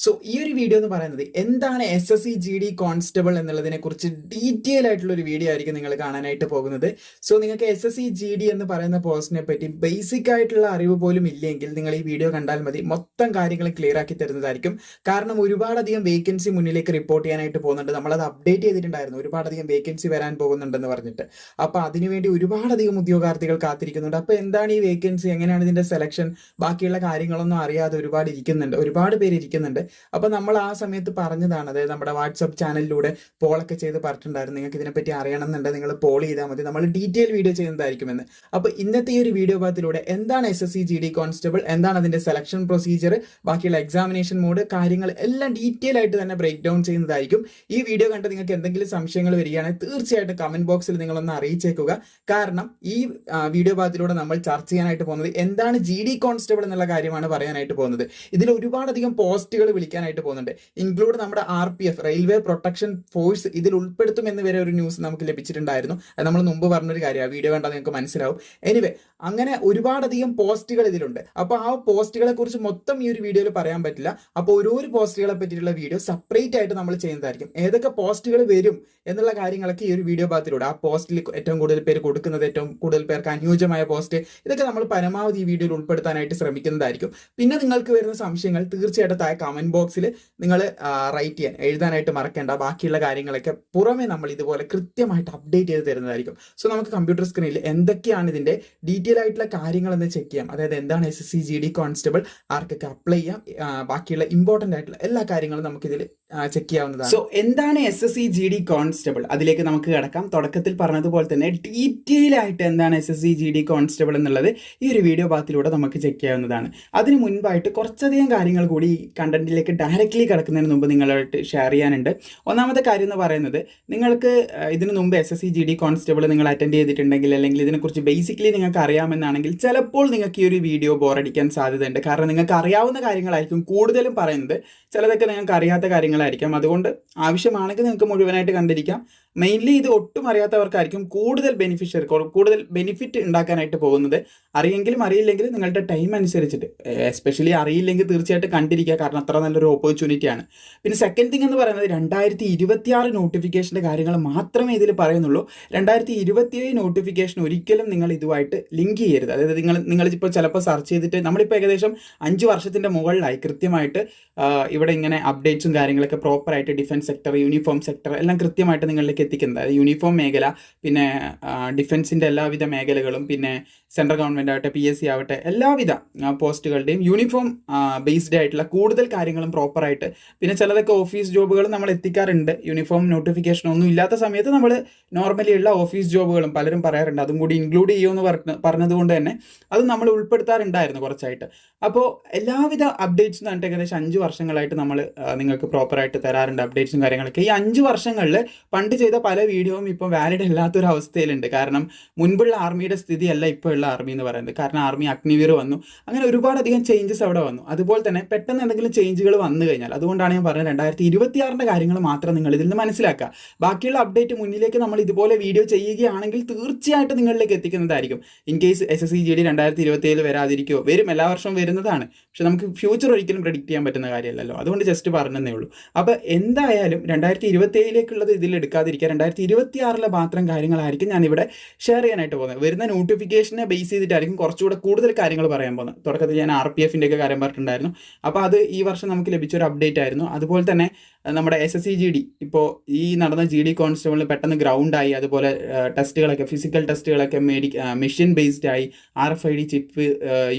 So ഈ ഒരു video എന്ന് പറയുന്നത് എന്താണ് S S C G D constable എന്നുള്ളതിനെ കുറിച്ച് ഡീറ്റെയിൽ ആയിട്ടുള്ള ഒരു വീഡിയോ ആയിരിക്കും നിങ്ങൾ കാണാനായിട്ട് പോകുന്നത്. സോ നിങ്ങൾക്ക് S S C G D എന്ന് പറയുന്ന പോസ്റ്റിനെ പറ്റി ബേസിക് ആയിട്ടുള്ള അറിവ് പോലും ഇല്ലെങ്കിൽ നിങ്ങൾ ഈ വീഡിയോ കണ്ടാൽ മതി. മൊത്തം കാര്യങ്ങൾ ക്ലിയർ ആക്കി തരുന്നതായിരിക്കും. കാരണം ഒരുപാടധികം വേക്കൻസി മുന്നിലേക്ക് റിപ്പോർട്ട് ചെയ്യാനായിട്ട് പോകുന്നുണ്ട്. നമ്മളത് അപ്ഡേറ്റ് ചെയ്തിട്ടുണ്ടായിരുന്നു. ഒരുപാടധികം വേക്കൻസി വരാൻ പോകുന്നുണ്ടെന്ന് പറഞ്ഞിട്ട്. അപ്പോൾ അതിനുവേണ്ടി ഒരുപാടധികം ഉദ്യോഗാർത്ഥികൾ കാത്തിരിക്കുന്നുണ്ട്. അപ്പോൾ എന്താണ് ഈ വേക്കൻസി എങ്ങനെയാണ് ഇതിന്റെ സെലക്ഷൻ ബാക്കിയുള്ള കാര്യങ്ങളൊന്നും അറിയാതെ ഒരുപാട് ഇരിക്കുന്നുണ്ട്. ഒരുപാട് പേര് ഇരിക്കുന്നുണ്ട്. അപ്പൊ നമ്മൾ ആ സമയത്ത് പറഞ്ഞതാണ് അതായത് നമ്മുടെ വാട്സപ്പ് ചാനലിലൂടെ പോളൊക്കെ ചെയ്ത് പറഞ്ഞിട്ടുണ്ടായിരുന്നു. നിങ്ങൾക്ക് ഇതിനെപ്പറ്റി അറിയണമെന്നുണ്ട് നിങ്ങൾ പോൾ ചെയ്താൽ മതി. നമ്മൾ ഡീറ്റെയിൽ വീഡിയോ ചെയ്യുന്നതായിരിക്കുമെന്ന്. അപ്പൊ ഇന്നത്തെ ഈ ഒരു വീഡിയോ ഭാഗത്തിലൂടെ എന്താണ് S S C G D constable എന്താണ് അതിന്റെ സെലക്ഷൻ പ്രൊസീജിയർ ബാക്കിയുള്ള എക്സാമിനേഷൻ മോഡ് കാര്യങ്ങൾ എല്ലാം ഡീറ്റെയിൽ ആയിട്ട് തന്നെ ബ്രേക്ക് ഡൗൺ ചെയ്യുന്നതായിരിക്കും. ഈ വീഡിയോ കണ്ട് നിങ്ങൾക്ക് എന്തെങ്കിലും സംശയങ്ങൾ വരികയാണെങ്കിൽ തീർച്ചയായിട്ടും കമന്റ് ബോക്സിൽ നിങ്ങളൊന്ന് അറിയിച്ചേക്കുക. കാരണം ഈ വീഡിയോ ഭാഗത്തിലൂടെ നമ്മൾ ചർച്ച ചെയ്യാനായിട്ട് പോകുന്നത് എന്താണ് ജി ഡി കോൺസ്റ്റബിൾ എന്നുള്ള കാര്യമാണ് പറയാനായിട്ട് പോകുന്നത്. ഇതിൽ ഒരുപാടധികം പോസ്റ്റുകൾ വിളിക്കാനായിട്ട് പോകുന്നുണ്ട്. ഇൻക്ലൂഡ് നമ്മുടെ R P F railway protection force ഇതിൽ ഉൾപ്പെടുത്തും എന്ന് വരെ ഒരു ന്യൂസ് നമുക്ക് ലഭിച്ചിട്ടുണ്ടായിരുന്നു. അത് നമ്മൾ മുമ്പ് പറഞ്ഞൊരു കാര്യമാണ്. വീഡിയോ കണ്ടാൽ നിങ്ങൾക്ക് മനസ്സിലാവും. എനിവേ അങ്ങനെ ഒരുപാടധികം പോസ്റ്റുകൾ ഇതിലുണ്ട്. അപ്പോൾ ആ പോസ്റ്റുകളെ കുറിച്ച് മൊത്തം ഈ ഒരു വീഡിയോയിൽ പറയാൻ പറ്റില്ല. അപ്പോൾ ഓരോരോ പോസ്റ്റുകളെ പറ്റിയിട്ടുള്ള വീഡിയോ സെപ്പറേറ്റ് ആയിട്ട് നമ്മൾ ചെയ്യുന്നതായിരിക്കും. ഏതൊക്കെ പോസ്റ്റുകൾ വരും എന്നുള്ള കാര്യങ്ങളൊക്കെ ഈ ഒരു വീഡിയോ ഭാഗത്തിലൂടെ. ആ പോസ്റ്റിൽ ഏറ്റവും കൂടുതൽ പേര് കൊടുക്കുന്നത് ഏറ്റവും കൂടുതൽ പേർക്ക് അനുയോജ്യമായ പോസ്റ്റ് ഇതൊക്കെ നമ്മൾ പരമാവധി ഈ വീഡിയോയിൽ ഉൾപ്പെടുത്താനായിട്ട് ശ്രമിക്കുന്നതായിരിക്കും. പിന്നെ നിങ്ങൾക്ക് വരുന്ന സംശയങ്ങൾ തീർച്ചയായിട്ടും താഴെ കമന്റ് ബോക്സിൽ നിങ്ങൾ റൈറ്റ് ചെയ്യാൻ എഴുതാനായിട്ട് മറക്കേണ്ട. ബാക്കിയുള്ള കാര്യങ്ങളൊക്കെ പുറമെ നമ്മൾ ഇതുപോലെ കൃത്യമായിട്ട് അപ്ഡേറ്റ് ചെയ്ത് തരുന്നതായിരിക്കും. സോ നമുക്ക് കമ്പ്യൂട്ടർ സ്ക്രീനിൽ എന്തൊക്കെയാണ് ഇതിന്റെ ഡീറ്റെയിൽ ആയിട്ടുള്ള കാര്യങ്ങളെന്ന് ചെക്ക് ചെയ്യാം. അതായത് എന്താണ് S S C G D constable ആർക്കൊക്കെ അപ്ലൈ ചെയ്യാം ബാക്കിയുള്ള ഇമ്പോർട്ടന്റ് ആയിട്ടുള്ള എല്ലാ കാര്യങ്ങളും നമുക്ക് ഇതിൽ ചെക്ക് ചെയ്യാവുന്നതാണ്. സോ എന്താണ് S S C G D constable അതിലേക്ക് നമുക്ക് കിടക്കാം. തുടക്കത്തിൽ പറഞ്ഞതുപോലെ തന്നെ ഡീറ്റെയിൽ ആയിട്ട് എന്താണ് S S C G D constable എന്നുള്ളത് ഈ ഒരു വീഡിയോ ഭാഗത്തിലൂടെ നമുക്ക് ചെക്ക് ചെയ്യാവുന്നതാണ്. അതിന് മുൻപായിട്ട് കുറച്ചധികം കാര്യങ്ങൾ കൂടി ഈ കണ്ടന്റിലേക്ക് ഡയറക്റ്റ്ലി കിടക്കുന്നതിന് മുമ്പ് നിങ്ങളായിട്ട് ഷെയർ ചെയ്യാനുണ്ട്. ഒന്നാമത്തെ കാര്യം എന്ന് പറയുന്നത് നിങ്ങൾക്ക് ഇതിനു മുമ്പ് S S C G D constable നിങ്ങൾ അറ്റൻഡ് ചെയ്തിട്ടുണ്ടെങ്കിൽ അല്ലെങ്കിൽ ഇതിനെക്കുറിച്ച് ബേസിക്കലി നിങ്ങൾക്ക് അറിയാമെന്നാണെങ്കിൽ ചിലപ്പോൾ നിങ്ങൾക്ക് ഈ ഒരു വീഡിയോ ബോറടിക്കാൻ സാധ്യതയുണ്ട്. കാരണം നിങ്ങൾക്ക് അറിയാവുന്ന കാര്യങ്ങളായിരിക്കും കൂടുതലും പറയുന്നത്. ചിലതൊക്കെ നിങ്ങൾക്ക് അറിയാത്ത കാര്യങ്ങളായിരിക്കാം. അതുകൊണ്ട് ആവശ്യമാണെങ്കിൽ നിങ്ങൾക്ക് മുഴുവനായിട്ട് കണ്ടിരിക്കാം. മെയിൻലി ഇത് ഒട്ടും അറിയാത്തവർക്കായിരിക്കും കൂടുതൽ ബെനിഫിഷ്യറി കൂടുതൽ ബെനിഫിറ്റ് ഉണ്ടാക്കാനായിട്ട് പോകുന്നത്. അറിയെങ്കിലും അറിയില്ലെങ്കിലും നിങ്ങളുടെ ടൈം അനുസരിച്ചിട്ട് എസ്പെഷ്യലി അറിയില്ലെങ്കിൽ തീർച്ചയായിട്ടും കണ്ടിരിക്കുക. കാരണം അത്ര നല്ലൊരു ഓപ്പർച്യൂണിറ്റിയാണ് പിന്നെ സെക്കൻഡ് തിങ് എന്ന് പറയുന്നത് രണ്ടായിരത്തി ഇരുപത്തിയാറ് നോട്ടിഫിക്കേഷന്റെ കാര്യങ്ങൾ മാത്രമേ ഇതിൽ പറയുന്നുള്ളൂ. രണ്ടായിരത്തി ഇരുപത്തിയേഴ് നോട്ടിഫിക്കേഷൻ ഒരിക്കലും നിങ്ങൾ ഇതുമായിട്ട് ലിങ്ക് ചെയ്യരുത്. അതായത് നിങ്ങൾ നിങ്ങൾ ഇപ്പോൾ ചിലപ്പോൾ സെർച്ച് ചെയ്തിട്ട് നമ്മളിപ്പോൾ ഏകദേശം അഞ്ച് വർഷത്തിന്റെ മുകളിലായി കൃത്യമായിട്ട് ഇവിടെ ഇങ്ങനെ അപ്ഡേറ്റ്സും കാര്യങ്ങളൊക്കെ പ്രോപ്പറായിട്ട് ഡിഫൻസ് സെക്ടർ യൂണിഫോം സെക്ടർ എല്ലാം കൃത്യമായിട്ട് നിങ്ങളിലേക്ക് എത്തിക്കുന്നത്. അതായത് യൂണിഫോം മേഖല പിന്നെ ഡിഫൻസിന്റെ എല്ലാവിധ മേഖലകളും പിന്നെ സെൻട്രൽ ഗവൺമെന്റ് ആവട്ടെ പി എസ് സി ആവട്ടെ എല്ലാവിധ പോസ്റ്റുകളുടെയും യൂണിഫോം ബേസ്ഡ് ആയിട്ടുള്ള കൂടുതൽ കാര്യങ്ങളും പ്രോപ്പറായിട്ട് പിന്നെ ചിലതൊക്കെ ഓഫീസ് ജോബുകൾ നമ്മൾ എത്തിക്കാറുണ്ട്. യൂണിഫോം നോട്ടിഫിക്കേഷൻ ഒന്നും ഇല്ലാത്ത സമയത്ത് നമ്മൾ നോർമലി ഉള്ള ഓഫീസ് ജോബുകളും പലരും പറയാറുണ്ട്. അതും കൂടി ഇൻക്ലൂഡ് ചെയ്യുമെന്ന് പറഞ്ഞ പറഞ്ഞതുകൊണ്ട് തന്നെ അത് നമ്മൾ ഉൾപ്പെടുത്താറുണ്ടായിരുന്നു കുറച്ചായിട്ട്. അപ്പോൾ എല്ലാവിധ അപ്ഡേറ്റ്സ് എന്ന് പറഞ്ഞിട്ട് ഏകദേശം അഞ്ച് വർഷങ്ങളായിട്ട് നമ്മൾ നിങ്ങൾക്ക് പ്രോപ്പറായിട്ട് തരാറുണ്ട് അപ്ഡേറ്റ്സും കാര്യങ്ങളൊക്കെ. ഈ അഞ്ച് വർഷങ്ങളിൽ പണ്ട് ചെയ്ത പല വീഡിയോയും ഇപ്പോൾ വാലിഡ് അല്ലാത്തൊരു അവസ്ഥയിലുണ്ട് കാരണം മുൻപുള്ള ആർമിയുടെ സ്ഥിതിയല്ല ഇപ്പോൾ ഉള്ള ആർമി എന്ന് പറയുന്നത്. കാരണം ആർമി അഗ്നിവീർ വന്നു. അങ്ങനെ ഒരുപാടധികം ചേഞ്ചസ് അവിടെ വന്നു. അതുപോലെ തന്നെ പെട്ടെന്ന് എന്തെങ്കിലും ചേഞ്ചുകൾ വന്നു കഴിഞ്ഞാൽ അതുകൊണ്ടാണ് ഞാൻ പറഞ്ഞത് രണ്ടായിരത്തി ഇരുപത്തിയാറിന്റെ കാര്യങ്ങൾ മാത്രം നിങ്ങൾ ഇതിൽ നിന്ന് മനസ്സിലാക്കുക. ബാക്കിയുള്ള അപ്ഡേറ്റ് മുന്നിലേക്ക് നമ്മൾ ഇതുപോലെ വീഡിയോ ചെയ്യുകയാണെങ്കിൽ തീർച്ചയായിട്ടും നിങ്ങളിലേക്ക് എത്തിക്കുന്നതായിരിക്കും. In case S S C G D രണ്ടായിരത്തി ഇരുപത്തി ഏഴ് വരാതിരിക്കുമോ വരും. എല്ലാ വർഷവും വരുന്നതാണ്. പക്ഷെ നമുക്ക് ഫ്യൂച്ചർ ഒരിക്കലും പ്രഡിക്റ്റ് ചെയ്യാൻ പറ്റുന്ന കാര്യമല്ലല്ലോ. അതുകൊണ്ട് ജസ്റ്റ് പറഞ്ഞതേ ഉള്ളൂ. അപ്പോൾ എന്തായാലും രണ്ടായിരത്തി ഇരുപത്തി ഏഴിലേക്കുള്ളത് ഇതിൽ എടുക്കാതിരിക്കുക രണ്ടായിരത്തി ഇരുപത്തി ആറിലെ മാത്രം കാര്യങ്ങളായിരിക്കും ഞാൻ ഇവിടെ ഷെയർ ചെയ്യാനായിട്ട് പോകുന്നത്. വരുന്ന നോട്ടിഫിക്കേഷനെ ബേസ് ചെയ്തിട്ടായിരിക്കും കുറച്ചുകൂടെ കൂടുതൽ കാര്യങ്ങൾ പറയാൻ പോകുന്നത്. തുടക്കത്തിൽ ഞാൻ ആർ പി എഫിന്റെ ഒക്കെ കാര്യം പറഞ്ഞിട്ടുണ്ടായിരുന്നു. അപ്പോൾ അത് ഈ വർഷം നമുക്ക് ലഭിച്ച ഒരു അപ്ഡേറ്റ് ആയിരുന്നു. അതുപോലെ തന്നെ നമ്മുടെ S S C G D ഇപ്പോൾ ഈ നടന്ന ജി ഡി കോൺസ്റ്റബിളിൽ പെട്ടെന്ന് ഗ്രൗണ്ടായി അതുപോലെ ടെസ്റ്റുകളൊക്കെ ഫിസിക്കൽ ടെസ്റ്റുകളൊക്കെ മേടി മെഷീൻ ബേസ്ഡ് ആയി R F I D chip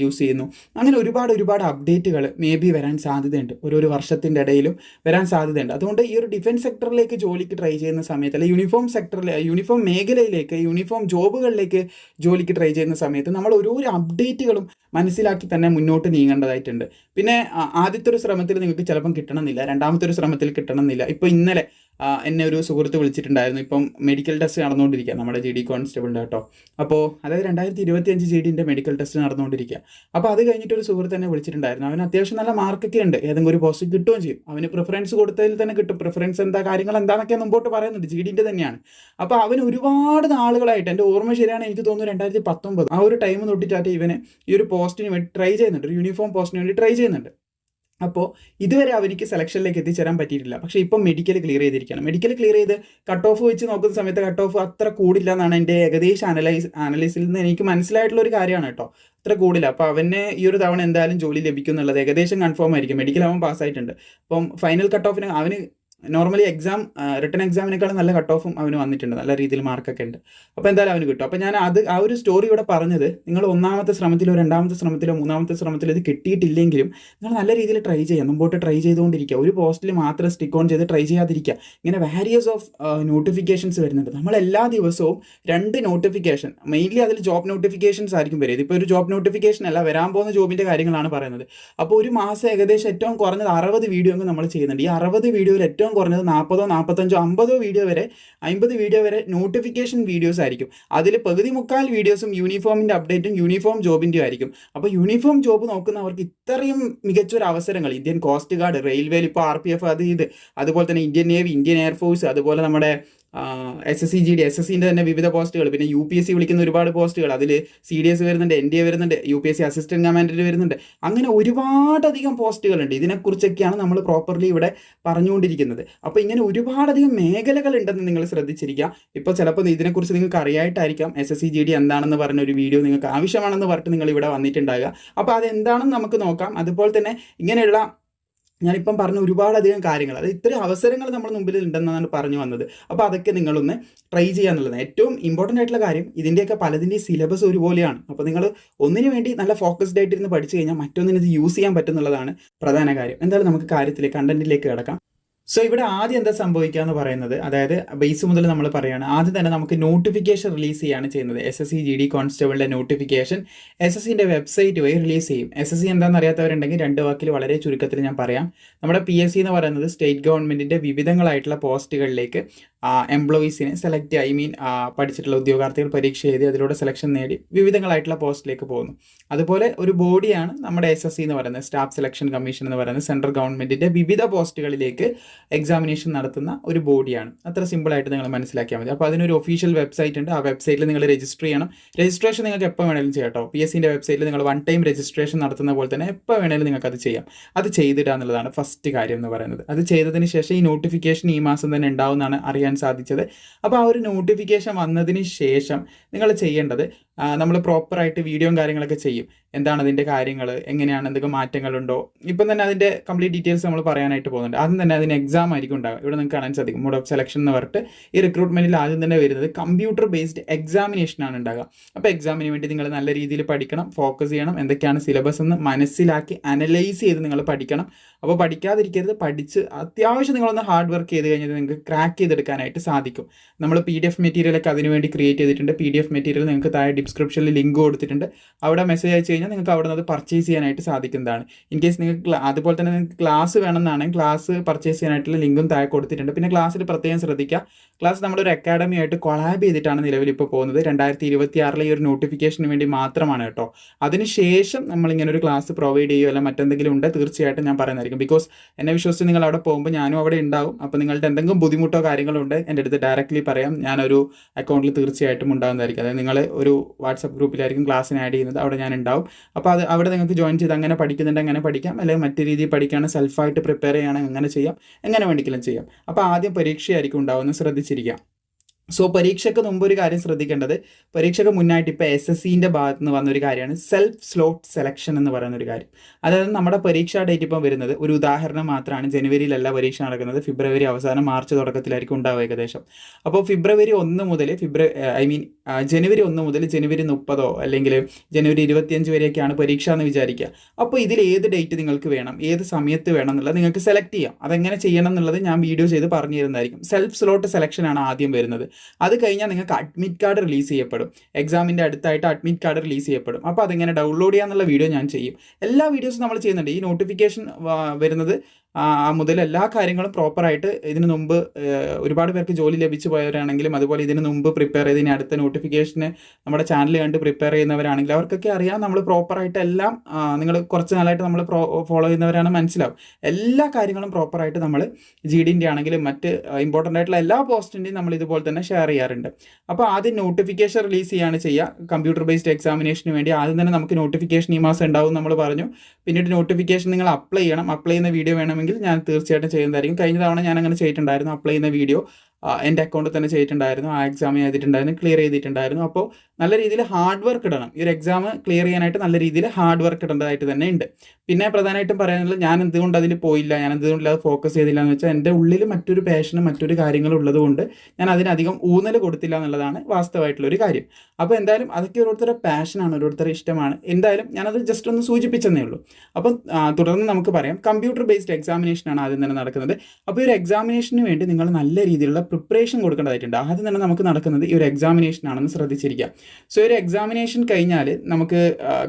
use ചെയ്യുന്നു. അങ്ങനെ ഒരുപാട് ഒരുപാട് അപ്ഡേറ്റുകൾ മേ ബി വരാൻ സാധ്യതയുണ്ട്. ഓരോരു വർഷത്തിന്റെ ഇടയിലും വരാൻ സാധ്യതയുണ്ട്. അതുകൊണ്ട് ഈ ഒരു ഡിഫൻസ് സെക്ടറിലേക്ക് ജോലിക്ക് ട്രൈ ചെയ്യുന്ന സമയത്ത് അല്ലെങ്കിൽ യൂണിഫോം സെക്ടറിൽ യൂണിഫോം മേഖലയിലേക്ക് യൂണിഫോം ജോബുകളിലേക്ക് ജോലിക്ക് ട്രൈ ചെയ്യുന്ന സമയത്ത് നമ്മൾ ഓരോരോ അപ്ഡേറ്റുകളും മനസ്സിലാക്കി തന്നെ മുന്നോട്ട് നീങ്ങേണ്ടതായിട്ടുണ്ട്. പിന്നെ ആദ്യത്തെ ഒരു ശ്രമത്തിൽ നിങ്ങൾക്ക് ചിലപ്പം കിട്ടണമെന്നില്ല രണ്ടാമത്തെ ഒരു ശ്രമത്തിൽ കിട്ടണമെന്നില്ല. ഇപ്പോൾ ഇന്നലെ എന്നെ ഒരു സുഹൃത്ത് വിളിച്ചിട്ടുണ്ടായിരുന്നു. ഇപ്പം മെഡിക്കൽ ടെസ്റ്റ് നടന്നുകൊണ്ടിരിക്കുക. നമ്മുടെ ജി ഡി കോൺസ്റ്റബിളിന്റെ കേട്ടോ. അപ്പോൾ അതായത് രണ്ടായിരത്തി ഇരുപത്തി അഞ്ച് ജി ഡിന്റെ മെഡിക്കൽ ടെസ്റ്റ് നടന്നുകൊണ്ടിരിക്കുക. അപ്പോൾ അത് കഴിഞ്ഞിട്ട് ഒരു സുഹൃത്ത് തന്നെ വിളിച്ചിട്ടുണ്ടായിരുന്നു. അവന് അത്യാവശ്യം നല്ല മാർക്കൊക്കെ ഉണ്ട്. ഏതെങ്കിലും ഒരു പോസ്റ്റ് കിട്ടുകയും ചെയ്യും. അവന് പ്രിഫറൻസ് കൊടുത്തതിൽ തന്നെ കിട്ടും. പ്രിഫറൻസ് എന്താ കാര്യങ്ങൾ എന്താണെന്നൊക്കെ മുമ്പോട്ട് പറയുന്നുണ്ട്. ജി ഡിന്റെ തന്നെയാണ്. അപ്പോൾ അവൻ ഒരുപാട് നാളുകളായിട്ട് എന്റെ ഓർമ്മ ശരിയാണ് എനിക്ക് തോന്നുന്നു രണ്ടായിരത്തി പത്തൊമ്പത് ആ ഒരു ടൈം തൊട്ടിട്ടായിട്ട് ഇവന് ഈ ഒരു പോസ്റ്റിന് വേണ്ടി ട്രൈ ചെയ്യുന്നുണ്ട്. ഒരു യൂണിഫോം പോസ്റ്റിന് വേണ്ടി ട്രൈ ചെയ്യുന്നുണ്ട്. അപ്പോൾ ഇതുവരെ അവനിക്ക് സെലക്ഷനിലേക്ക് എത്തിച്ചേരാൻ പറ്റിയിട്ടില്ല. പക്ഷേ ഇപ്പം മെഡിക്കൽ ക്ലിയർ ചെയ്തിരിക്കുകയാണ്. മെഡിക്കൽ ക്ലിയർ ചെയ്ത് കട്ട് ഓഫ് വെച്ച് നോക്കുന്ന സമയത്ത് കട്ട് ഓഫ് അത്ര കൂടില്ല എന്നാണ് എന്റെ ഏകദേശം അനലൈസ് അനലൈസിൽ നിന്ന് എനിക്ക് മനസ്സിലായിട്ടുള്ള ഒരു കാര്യമാണ് കേട്ടോ. അത്ര കൂടില്ല. അപ്പോൾ അവന് ഈ ഒരു തവണ എന്തായാലും ജോലി ലഭിക്കും എന്നുള്ളത് ഏകദേശം കൺഫേം ആയിരിക്കും. മെഡിക്കൽ അവൻ പാസ്സായിട്ടുണ്ട് അപ്പം ഫൈനൽ കട്ട് ഓഫിന് അവന് നോർമലി എക്സാം റിട്ടേൺ എക്സാമിനേക്കാളും നല്ല കട്ട് ഓഫും അവന് വന്നിട്ടുണ്ട്. നല്ല രീതിയിൽ മാർക്കൊക്കെ ഉണ്ട്. അപ്പോൾ എന്തായാലും അവന് കിട്ടും. അപ്പോൾ ഞാൻ അത് ആ ഒരു സ്റ്റോറി ഇവിടെ പറഞ്ഞത് നിങ്ങൾ ഒന്നാമത്തെ ശ്രമത്തിലോ രണ്ടാമത്തെ ശ്രമത്തിലോ മൂന്നാമത്തെ ശ്രമത്തിലോ ഇത് കിട്ടിയിട്ടില്ലെങ്കിലും നിങ്ങൾ നല്ല രീതിയിൽ ട്രൈ ചെയ്യുക. മുമ്പോട്ട് ട്രൈ ചെയ്തുകൊണ്ടിരിക്കുക. ഒരു പോസ്റ്റിൽ മാത്രം സ്റ്റിക്ക് ഓൺ ചെയ്ത് ട്രൈ ചെയ്യാതിരിക്കുക. ഇങ്ങനെ വാരിയസ് ഓഫ് നോട്ടിഫിക്കേഷൻസ് വരുന്നുണ്ട്. നമ്മൾ എല്ലാ ദിവസവും രണ്ട് നോട്ടിഫിക്കേഷൻ മെയിൻലി അതിൽ ജോബ് നോട്ടിഫിക്കേഷൻസ് ആയിരിക്കും വരിക. ഇതിപ്പോൾ ഒരു ജോബ് നോട്ടിഫിക്കേഷൻ അല്ല വരാൻ പോകുന്ന ജോബിന്റെ കാര്യങ്ങളാണ് പറയുന്നത്. അപ്പോൾ ഒരു മാസം ഏകദേശം ഏറ്റവും കുറഞ്ഞത് അറുപത് വീഡിയോ നമ്മൾ ചെയ്യുന്നുണ്ട്. ഈ അറുപത് വീഡിയോയിൽ ഏറ്റവും കുറഞ്ഞത് നാൽപ്പതോ നാൽപ്പത്തഞ്ചോ അമ്പതോ വീഡിയോ വരെ അമ്പത് വീഡിയോ വരെ നോട്ടിഫിക്കേഷൻ വീഡിയോസ് ആയിരിക്കും. അതിൽ പകുതി മുക്കാൽ വീഡിയോസും യൂണിഫോമിന്റെ അപ്ഡേറ്റും യൂണിഫോം ജോബിന്റെയും ആയിരിക്കും. അപ്പോൾ യൂണിഫോം ജോബ് നോക്കുന്നവർക്ക് ഇത്രയും മികച്ചൊരു അവസരങ്ങൾ ഇന്ത്യൻ കോസ്റ്റ് ഗാർഡ് റെയിൽവേയിൽ ഇപ്പോൾ ആർ പി എഫ് അത് ഇത് അതുപോലെ തന്നെ ഇന്ത്യൻ നേവി ഇന്ത്യൻ എയർഫോഴ്സ് അതുപോലെ നമ്മുടെ S S C G D S S സിന്റെ തന്നെ വിവിധ പോസ്റ്റുകൾ. പിന്നെ യു പി എസ് സി വിളിക്കുന്ന ഒരുപാട് പോസ്റ്റുകൾ. അതിൽ സി ഡി എസ് വരുന്നുണ്ട് എൻ ഡി എ വരുന്നുണ്ട് U P S C assistant commandant വരുന്നുണ്ട്. അങ്ങനെ ഒരുപാടധികം പോസ്റ്റുകളുണ്ട്. ഇതിനെക്കുറിച്ചൊക്കെയാണ് നമ്മൾ പ്രോപ്പർലി ഇവിടെ പറഞ്ഞുകൊണ്ടിരിക്കുന്നത്. അപ്പോൾ ഇങ്ങനെ ഒരുപാടധികം മേഖലകൾ ഉണ്ടെന്ന് നിങ്ങൾ ശ്രദ്ധിച്ചിരിക്കുക ഇപ്പോൾ ചിലപ്പോൾ ഇതിനെക്കുറിച്ച് നിങ്ങൾക്ക് അറിയായിട്ടായിരിക്കാം S S C G D എന്താണെന്ന് പറഞ്ഞ ഒരു വീഡിയോ നിങ്ങൾക്ക് ആവശ്യമാണെന്ന് പറഞ്ഞിട്ട് നിങ്ങൾ ഇവിടെ വന്നിട്ടുണ്ടാകുക അപ്പോൾ അതെന്താണെന്ന് നമുക്ക് നോക്കാം. അതുപോലെ തന്നെ ഇങ്ങനെയുള്ള ഞാനിപ്പം പറഞ്ഞ ഒരുപാടധികം കാര്യങ്ങൾ അത് ഇത്രയും അവസരങ്ങൾ നമ്മുടെ മുമ്പിൽ ഉണ്ടെന്നാണ് പറഞ്ഞു വന്നത്. അപ്പോൾ അതൊക്കെ നിങ്ങളൊന്ന് ട്രൈ ചെയ്യാന്നുള്ളത് ഏറ്റവും ഇമ്പോർട്ടന്റ് ആയിട്ടുള്ള കാര്യം ഇതിന്റെയൊക്കെ പലതിന്റെയും സിലബസ് ഒരുപോലെയാണ്. അപ്പോൾ നിങ്ങൾ ഒന്നിനു വേണ്ടി നല്ല ഫോക്കസ്ഡ് ആയിട്ടിരുന്ന് പഠിച്ചു കഴിഞ്ഞാൽ മറ്റൊന്നിന് ഇത് യൂസ് ചെയ്യാൻ പറ്റുന്നുള്ളതാണ് പ്രധാന കാര്യം. എന്തായാലും നമുക്ക് കാര്യത്തിലേക്ക് കണ്ടന്റിലേക്ക് കിടക്കാം. സോ ഇവിടെ ആദ്യം എന്താ സംഭവിക്കുക എന്ന് പറയുന്നത്? അതായത് ബേസ് മുതൽ നമ്മൾ പറയുകയാണ് ആദ്യം തന്നെ നമുക്ക് നോട്ടിഫിക്കേഷൻ റിലീസ് ചെയ്യാണ് ചെയ്യുന്നത്. S S C G D കോൺസ്റ്റബിളിന്റെ notification S S സിന്റെ വെബ്സൈറ്റ് വഴി റിലീസ് ചെയ്യും. എസ് എസ് സി എന്താണെന്ന് അറിയാത്തവരുണ്ടെങ്കിൽ രണ്ട് വാക്കിൽ വളരെ ചുരുക്കത്തിൽ ഞാൻ പറയാം. നമ്മുടെ പി എസ് സി എന്ന് പറയുന്നത് സ്റ്റേറ്റ് ഗവൺമെന്റിന്റെ വിവിധങ്ങളായിട്ടുള്ള പോസ്റ്റുകളിലേക്ക് എംപ്ലോയീസിനെ സെലക്ട് ഐ മീൻ പഠിച്ചിട്ടുള്ള ഉദ്യോഗാർത്ഥികൾ പരീക്ഷ എഴുതി അതിലൂടെ സെലക്ഷൻ നേടി വിവിധങ്ങളായിട്ടുള്ള പോസ്റ്റിലേക്ക് പോകുന്നു. അതുപോലെ ഒരു ബോഡിയാണ് നമ്മുടെ എസ് എസ് സി എന്ന് പറയുന്നത് സ്റ്റാഫ് സെലക്ഷൻ കമ്മീഷൻ എന്ന് പറയുന്നത് സെൻട്രൽ ഗവൺമെന്റിന്റെ വിവിധ പോസ്റ്റുകളിലേക്ക് എക്സാമിനേഷൻ നടത്തുന്ന ഒരു ബോഡിയാണ് അത്ര സിമ്പിളായിട്ട് നിങ്ങൾ മനസ്സിലാക്കിയാൽ മതി. അപ്പോൾ അതിനൊരു ഒഫീഷ്യൽ വെബ്സൈറ്റ് ഉണ്ട്. ആ വെബ്സൈറ്റിൽ നിങ്ങൾ രജിസ്റ്റർ ചെയ്യണം. രജിസ്ട്രേഷൻ നിങ്ങൾക്ക് എപ്പോൾ വേണമെങ്കിലും ചെയ്യാം കേട്ടോ പി എസ് സിന്റെ വെബ്സൈറ്റിൽ നിങ്ങൾ വൺ ടൈം രജിസ്ട്രേഷൻ നടത്തുന്ന പോലെ തന്നെ എപ്പോൾ വേണമെങ്കിലും നിങ്ങൾക്ക് അത് ചെയ്യാം. അത് ചെയ്തിടുക എന്നുള്ളതാണ് ഫസ്റ്റ് കാര്യം എന്ന് പറയുന്നത്. അത് ചെയ്തതിന് ശേഷം ഈ നോട്ടിഫിക്കേഷൻ ഈ മാസം തന്നെ ഉണ്ടാവുമെന്നാണ് അറിയാൻ സാധിച്ചത്. അപ്പോൾ ആ ഒരു നോട്ടിഫിക്കേഷൻ വന്നതിന് ശേഷം നിങ്ങൾ ചെയ്യേണ്ടത് നമ്മൾ പ്രോപ്പറായിട്ട് വീഡിയോയും കാര്യങ്ങളൊക്കെ ചെയ്യും. എന്താണ് അതിന്റെ കാര്യങ്ങൾ എങ്ങനെയാണ്? എന്തൊക്കെ മാറ്റങ്ങളുണ്ടോ? ഇപ്പം തന്നെ അതിന്റെ കംപ്ലീറ്റ് ഡീറ്റെയിൽസ് നമ്മൾ പറയാനായിട്ട് പോകുന്നുണ്ട്. ആദ്യം തന്നെ അതിന് എക്സാം ആയിരിക്കും ഉണ്ടാകും ഇവിടെ നിങ്ങൾക്ക് കാണാൻ സാധിക്കും. മോഡ് ഓഫ് സെലക്ഷൻ എന്ന് പറഞ്ഞിട്ട് ഈ റിക്രൂട്ട്മെന്റിൽ ആദ്യം തന്നെ വരുന്നത് കമ്പ്യൂട്ടർ ബേസ്ഡ് എക്സാമിനേഷൻ ആണ് ഉണ്ടാകുക അപ്പോൾ എക്സാമിന് വേണ്ടി നിങ്ങൾ നല്ല രീതിയിൽ പഠിക്കണം ഫോക്കസ് ചെയ്യണം എന്തൊക്കെയാണ് സിലബസ് എന്ന് മനസ്സിലാക്കി അനലൈസ് ചെയ്ത് നിങ്ങൾ പഠിക്കണം. അപ്പോൾ പഠിക്കാതിരിക്കരുത്. പഠിച്ച് അത്യാവശ്യം നിങ്ങളൊന്ന് ഹാർഡ് വർക്ക് ചെയ്ത് കഴിഞ്ഞാൽ നിങ്ങൾക്ക് ക്രാക്ക് ചെയ്തെടുക്കാനായിട്ട് സാധിക്കും. നമ്മൾ പി ഡി എഫ് മെറ്റീരിയലൊക്കെ അതിനുവേണ്ടി ക്രിയേറ്റ് ചെയ്തിട്ടുണ്ട്. പി ഡി എഫ് മെറ്റീരിയൽ നിങ്ങൾക്ക് താഴെ ഡിസ്ക്രിപ്ഷനിൽ ലിങ്ക് കൊടുത്തിട്ടുണ്ട്. അവിടെ മെസ്സേജ് അയച്ചു കഴിഞ്ഞാൽ നിങ്ങൾക്ക് അവിടെ നിന്ന് അത് പർച്ചേസ് ചെയ്യാനായിട്ട് സാധിക്കുന്നതാണ്. ഇൻ കേസ് നിങ്ങൾക്ക് അതുപോലെ തന്നെ നിങ്ങൾക്ക് ക്ലാസ് വേണമെന്നാണെങ്കിൽ ക്ലാസ് പർച്ചേസ് ചെയ്യാനായിട്ടുള്ള ലിങ്കും താഴെ കൊടുത്തിട്ടുണ്ട്. പിന്നെ ക്ലാസ്സിൽ പ്രത്യേകം ശ്രദ്ധിക്കുക. ക്ലാസ് നമ്മളൊരു അക്കാഡമി ആയിട്ട് കൊളാബ് ചെയ്തിട്ടാണ് നിലവിൽ ഇപ്പോൾ പോകുന്നത്. രണ്ടായിരത്തി ഇരുപത്തി ആറിലെ ഈ ഒരു നോട്ടിഫിക്കേഷന് വേണ്ടി മാത്രമാണ് കേട്ടോ. അതിനുശേഷം നമ്മളിങ്ങനെ ഒരു ക്ലാസ് പ്രൊവൈഡ് ചെയ്യുമോ അല്ല മറ്റെന്തെങ്കിലും ഉണ്ട് തീർച്ചയായിട്ടും ഞാൻ പറയുന്നതായിരിക്കും. ബിക്കോസ് എന്നെ വിശ്വസിച്ച് നിങ്ങൾ അവിടെ പോകുമ്പോൾ ഞാനും അവിടെ ഉണ്ടാവും. അപ്പോൾ നിങ്ങളുടെ എന്തെങ്കിലും ബുദ്ധിമുട്ടോ കാര്യങ്ങളോ ഉണ്ട് എന്റെ അടുത്ത് ഡയറക്റ്റ്ലി പറയാം. ഞാനൊരു അക്കൗണ്ടിൽ തീർച്ചയായിട്ടും ഉണ്ടാകുന്നതായിരിക്കും അതായത് നിങ്ങൾ ഒരു വാട്സപ്പ് ഗ്രൂപ്പിലായിരിക്കും ക്ലാസ്സിന് ആഡ് ചെയ്യുന്നത്. അവിടെ ഞാൻ ഉണ്ടാവും അപ്പോൾ അത് അവിടെ നിങ്ങൾക്ക് ജോയിൻ ചെയ്ത് അങ്ങനെ പഠിക്കുന്നുണ്ട് അങ്ങനെ പഠിക്കാം. അല്ലെങ്കിൽ മറ്റു രീതിയിൽ പഠിക്കുകയാണ് സെൽഫായിട്ട് പ്രിപ്പയർ ചെയ്യുകയാണെങ്കിൽ അങ്ങനെ ചെയ്യാം. എങ്ങനെ വേണമെങ്കിലും ചെയ്യാം. അപ്പോൾ ആദ്യം പരീക്ഷയായിരിക്കും ഉണ്ടാവുമെന്ന് ശ്രദ്ധിച്ചിരിക്കുക സോ പരീക്ഷയ്ക്ക് മുമ്പ് ഒരു കാര്യം ശ്രദ്ധിക്കേണ്ടത്. പരീക്ഷയ്ക്ക് മുന്നായിട്ട് ഇപ്പോൾ എസ് എസ് സിന്റെ ഭാഗത്ത് നിന്ന് വന്നൊരു കാര്യമാണ്. സെൽഫ് സ്ലോട്ട് സെലക്ഷൻ എന്ന് പറയുന്ന ഒരു കാര്യം. അതായത് നമ്മുടെ പരീക്ഷാ ഡേറ്റ് ഇപ്പം വരുന്നത് ഒരു ഉദാഹരണം മാത്രമാണ് ജനുവരിയിലല്ല പരീക്ഷ നടക്കുന്നത്. ഫെബ്രുവരി അവസാനം മാർച്ച് തുടക്കത്തിലായിരിക്കും ഉണ്ടാവുക ഏകദേശം. അപ്പോൾ ഫെബ്രുവരി ഒന്ന് മുതൽ ഫെബ്രുവരി ഐ മീൻ ജനുവരി ഒന്ന് മുതൽ ജനുവരി മുപ്പതോ അല്ലെങ്കിൽ ജനുവരി ഇരുപത്തിയഞ്ച് വരെയൊക്കെയാണ് പരീക്ഷ എന്ന് വിചാരിക്കുക. അപ്പോൾ ഇതിൽ ഏത് ഡേറ്റ് നിങ്ങൾക്ക് വേണം? ഏത് സമയത്ത് വേണം എന്നുള്ളത് നിങ്ങൾക്ക് സെലക്ട് ചെയ്യാം. അതെങ്ങനെ ചെയ്യണം എന്നുള്ളത് ഞാൻ വീഡിയോ ചെയ്ത് പറഞ്ഞു തരുന്നതായിരിക്കും. സെൽഫ് സ്ലോട്ട് സെലക്ഷൻ ആണ് ആദ്യം വരുന്നത്. അത് കഴിഞ്ഞാൽ നിങ്ങൾക്ക് അഡ്മിറ്റ് കാർഡ് റിലീസ് ചെയ്യപ്പെടും. എക്സാമിന്റെ അടുത്തായിട്ട് അഡ്മിറ്റ് കാർഡ് റിലീസ് ചെയ്യപ്പെടും. അപ്പോൾ അതെങ്ങനെ ഡൗൺലോഡ് ചെയ്യാന്നുള്ള വീഡിയോ ഞാൻ ചെയ്യും. എല്ലാ വീഡിയോസും നമ്മൾ ചെയ്യുന്നുണ്ട്. ഈ നോട്ടിഫിക്കേഷൻ വരുന്നത് മുതൽ എല്ലാ കാര്യങ്ങളും പ്രോപ്പറായിട്ട് ഇതിന് മുമ്പ് ഒരുപാട് പേർക്ക് ജോലി ലഭിച്ചു പോയവരാണെങ്കിലും അതുപോലെ ഇതിനു മുമ്പ് പ്രിപ്പയർ ചെയ്ത് ഇനി അടുത്ത നോട്ടിഫിക്കേഷന് നമ്മുടെ ചാനൽ കണ്ട് പ്രിപ്പയർ ചെയ്യുന്നവരാണെങ്കിലും അവർക്കൊക്കെ അറിയാം നമ്മൾ പ്രോപ്പറായിട്ട് എല്ലാം നിങ്ങൾ കുറച്ച് നാളായിട്ട് നമ്മൾ ഫോളോ ചെയ്യുന്നവരാണ് മനസ്സിലാവും. എല്ലാ കാര്യങ്ങളും പ്രോപ്പറായിട്ട് നമ്മൾ ജി ഡിന്റെ ആണെങ്കിലും മറ്റ് ഇമ്പോർട്ടന്റ് ആയിട്ടുള്ള എല്ലാ പോസ്റ്റിന്റെയും നമ്മൾ ഇതുപോലെ തന്നെ ഷെയർ ചെയ്യാറുണ്ട്. അപ്പോൾ ആദ്യം നോട്ടിഫിക്കേഷൻ റിലീസ് ചെയ്യാണ് ചെയ്യുക. കമ്പ്യൂട്ടർ ബേസ്ഡ് എക്സാമിനേഷന് വേണ്ടി ആദ്യം തന്നെ നമുക്ക് നോട്ടിഫിക്കേഷൻ ഈ മാസം ഉണ്ടാവും നമ്മൾ പറഞ്ഞു. പിന്നീട് നോട്ടിഫിക്കേഷൻ നിങ്ങൾ അപ്ലൈ ചെയ്യണം. അപ്ലൈ ചെയ്യുന്ന വീഡിയോ വേണമെങ്കിൽ ഞാൻ തീർച്ചയായിട്ടും ചെയ്യുന്നതായിരിക്കും. കഴിഞ്ഞ തവണ ഞാൻ അങ്ങനെ ചെയ്തിട്ടുണ്ടായിരുന്നു അപ്ലൈ ചെയ്യുന്ന വീഡിയോ. എന്റെ അക്കൗണ്ടിൽ തന്നെ ചെയ്തിട്ടുണ്ടായിരുന്നു. ആ എക്സാം ചെയ്തിട്ടുണ്ടായിരുന്നു ക്ലിയർ ചെയ്തിട്ടുണ്ടായിരുന്നു. അപ്പോൾ നല്ല രീതിയിൽ ഹാർഡ് വർക്ക് ഇടണം. ഈ ഒരു എക്സാം ക്ലിയർ ചെയ്യാനായിട്ട് നല്ല രീതിയിൽ ഹാർഡ് വർക്ക് ഇടേണ്ടതായിട്ട് തന്നെ ഉണ്ട്. പിന്നെ പ്രധാനമായിട്ടും പറയാനുള്ളത് ഞാൻ എന്തുകൊണ്ട് അതിൽ പോയില്ല ഞാൻ എന്തുകൊണ്ട് അത് ഫോക്കസ് ചെയ്തില്ല എന്ന് വെച്ചാൽ എന്റെ ഉള്ളിൽ മറ്റൊരു പാഷനും മറ്റൊരു കാര്യങ്ങളും ഉള്ളതുകൊണ്ട് ഞാൻ അതിനധികം ഊന്നൽ കൊടുത്തില്ല എന്നുള്ളതാണ് വാസ്തവമായിട്ടുള്ള ഒരു കാര്യം. അപ്പോൾ എന്തായാലും അതൊക്കെ ഓരോരുത്തരുടെ പാഷനാണ് ഓരോരുത്തരുടെ ഇഷ്ടമാണ്. എന്തായാലും ഞാനത് ജസ്റ്റ് ഒന്ന് സൂചിപ്പിച്ചെന്നേ ഉള്ളൂ. അപ്പം തുടർന്ന് നമുക്ക് പറയാം. കമ്പ്യൂട്ടർ ബേസ്ഡ് എക്സാമിനേഷനാണ് ആദ്യം തന്നെ നടക്കുന്നത്. അപ്പോൾ ഈ ഒരു എക്സാമിനേഷന് വേണ്ടി നിങ്ങൾ നല്ല രീതിയിലുള്ള പ്രിപ്പറേഷൻ കൊടുക്കേണ്ടതായിട്ടുണ്ട്. ആദ്യം തന്നെ നമുക്ക് നടക്കുന്നത് ഈ ഒരു എക്സാമിനേഷൻ ആണെന്ന് ശ്രദ്ധിച്ചിരിക്കുക. സോ ഒരു എക്സാമിനേഷൻ കഴിഞ്ഞാൽ നമുക്ക്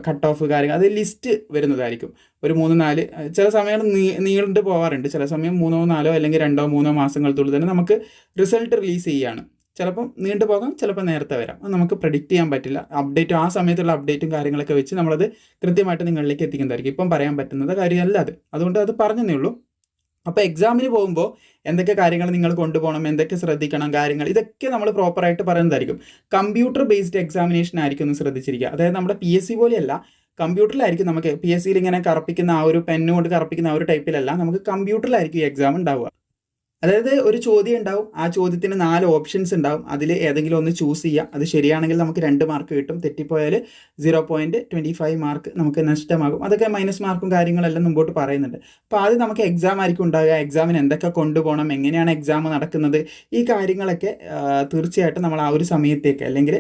കട്ട് ഓഫ് കാര്യങ്ങൾ അത് ലിസ്റ്റ് വരുന്നതായിരിക്കും. ഒരു മൂന്ന് നാല് ചില സമയങ്ങൾ നീ നീണ്ടു പോകാറുണ്ട് ചില സമയം മൂന്നോ നാലോ അല്ലെങ്കിൽ രണ്ടോ മൂന്നോ മാസങ്ങൾക്കുള്ളിൽ തന്നെ നമുക്ക് റിസൾട്ട് റിലീസ് ചെയ്യുകയാണ്. ചിലപ്പം നീണ്ടു പോകാം ചിലപ്പോൾ നേരത്തെ വരാം. അത് നമുക്ക് പ്രഡിക്റ്റ് ചെയ്യാൻ പറ്റില്ല. അപ്ഡേറ്റും ആ സമയത്തുള്ള അപ്ഡേറ്റും കാര്യങ്ങളൊക്കെ വെച്ച് നമ്മളത് കൃത്യമായിട്ട് നിങ്ങളിലേക്ക് എത്തിക്കുന്നതായിരിക്കും. ഇപ്പം പറയാൻ പറ്റുന്നത് കാര്യമല്ല അത്. അതുകൊണ്ട് അത് പറഞ്ഞതേ ഉള്ളൂ. അപ്പോൾ എക്സാമിന് പോകുമ്പോൾ എന്തൊക്കെ കാര്യങ്ങൾ നിങ്ങൾ കൊണ്ടുപോകണം എന്തൊക്കെ ശ്രദ്ധിക്കണം കാര്യങ്ങൾ ഇതൊക്കെ നമ്മൾ പ്രോപ്പറായിട്ട് പറയുന്നതായിരിക്കും. കമ്പ്യൂട്ടർ ബേസ്ഡ് എക്സാമിനേഷൻ ആയിരിക്കും ഒന്ന് ശ്രദ്ധിച്ചിരിക്കുക. അതായത് നമ്മുടെ പി എസ് സി പോലെയല്ല കമ്പ്യൂട്ടറിലായിരിക്കും നമുക്ക് പി എസ് സിയിൽ ഇങ്ങനെ കറപ്പിക്കുന്ന ആ ഒരു പെന്ന് കൊണ്ട് കറപ്പിക്കുന്ന ആ ഒരു ടൈപ്പിലല്ല നമുക്ക് കമ്പ്യൂട്ടറിലായിരിക്കും ഈ എക്സാം ഉണ്ടാവുക. അതായത് ഒരു ചോദ്യം ഉണ്ടാവും. ആ ചോദ്യത്തിന് നാല് ഓപ്ഷൻസ് ഉണ്ടാവും. അതിൽ ഏതെങ്കിലും ഒന്ന് ചൂസ് ചെയ്യുക. അത് ശരിയാണെങ്കിൽ നമുക്ക് രണ്ട് മാർക്ക് കിട്ടും. തെറ്റിപ്പോയാൽ zero point twenty five mark നമുക്ക് നഷ്ടമാകും. അതൊക്കെ മൈനസ് മാർക്കും കാര്യങ്ങളെല്ലാം മുമ്പോട്ട് പറയുന്നുണ്ട്. അപ്പോൾ ആദ്യം നമുക്ക് എക്സാം ആയിരിക്കും ഉണ്ടാവുക. എക്സാമിന് എന്തൊക്കെ കൊണ്ടുപോകണം? എങ്ങനെയാണ് എക്സാം നടക്കുന്നത്? ഈ കാര്യങ്ങളൊക്കെ തീർച്ചയായിട്ടും നമ്മൾ ആ ഒരു സമയത്തേക്ക് അല്ലെങ്കിൽ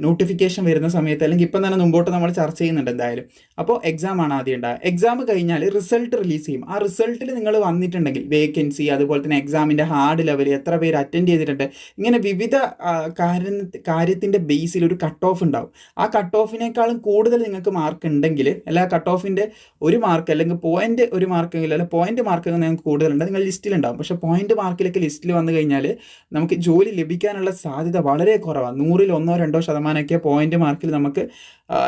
നോട്ടിഫിക്കേഷൻ വരുന്ന സമയത്ത് അല്ലെങ്കിൽ ഇപ്പം തന്നെ മുമ്പോട്ട് നമ്മൾ ചർച്ച ചെയ്യുന്നുണ്ട് എന്തായാലും. അപ്പോൾ എക്സാം ആണ് ആദ്യം ഉണ്ടാകുക എക്സാം കഴിഞ്ഞാൽ റിസൾട്ട് റിലീസ് ചെയ്യും. ആ റിസൾട്ടിൽ നിങ്ങൾ വന്നിട്ടുണ്ടെങ്കിൽ വേക്കൻസി അതുപോലെ തന്നെ എക്സാമിന്റെ ഹാർഡ് ലെവൽ എത്ര പേര് അറ്റൻഡ് ചെയ്തിട്ടുണ്ട്. ഇങ്ങനെ വിവിധ കാര്യ കാര്യത്തിന്റെ ബേസിൽ ഒരു കട്ട് ഓഫ് ഉണ്ടാവും. ആ കട്ട് ഓഫിനേക്കാളും കൂടുതൽ നിങ്ങൾക്ക് മാർക്ക് ഉണ്ടെങ്കിൽ അല്ല കട്ട് ഓഫിന്റെ ഒരു മാർക്ക് അല്ലെങ്കിൽ പോയിന്റ് ഒരു മാർക്ക് അല്ലെങ്കിൽ പോയിന്റ് മാർക്ക് നിങ്ങൾക്ക് കൂടുതലുണ്ട്. നിങ്ങൾ ലിസ്റ്റിലുണ്ടാവും പക്ഷേ പോയിന്റ് മാർക്കിലേക്ക് ലിസ്റ്റിൽ വന്നു കഴിഞ്ഞാൽ നമുക്ക് ജോലി ലഭിക്കാനുള്ള സാധ്യത വളരെ കുറവാണ്. നൂറിൽ ഒന്നോ രണ്ടോ ശതമാനമൊക്കെ പോയിന്റ് മാർക്കിൽ നമുക്ക്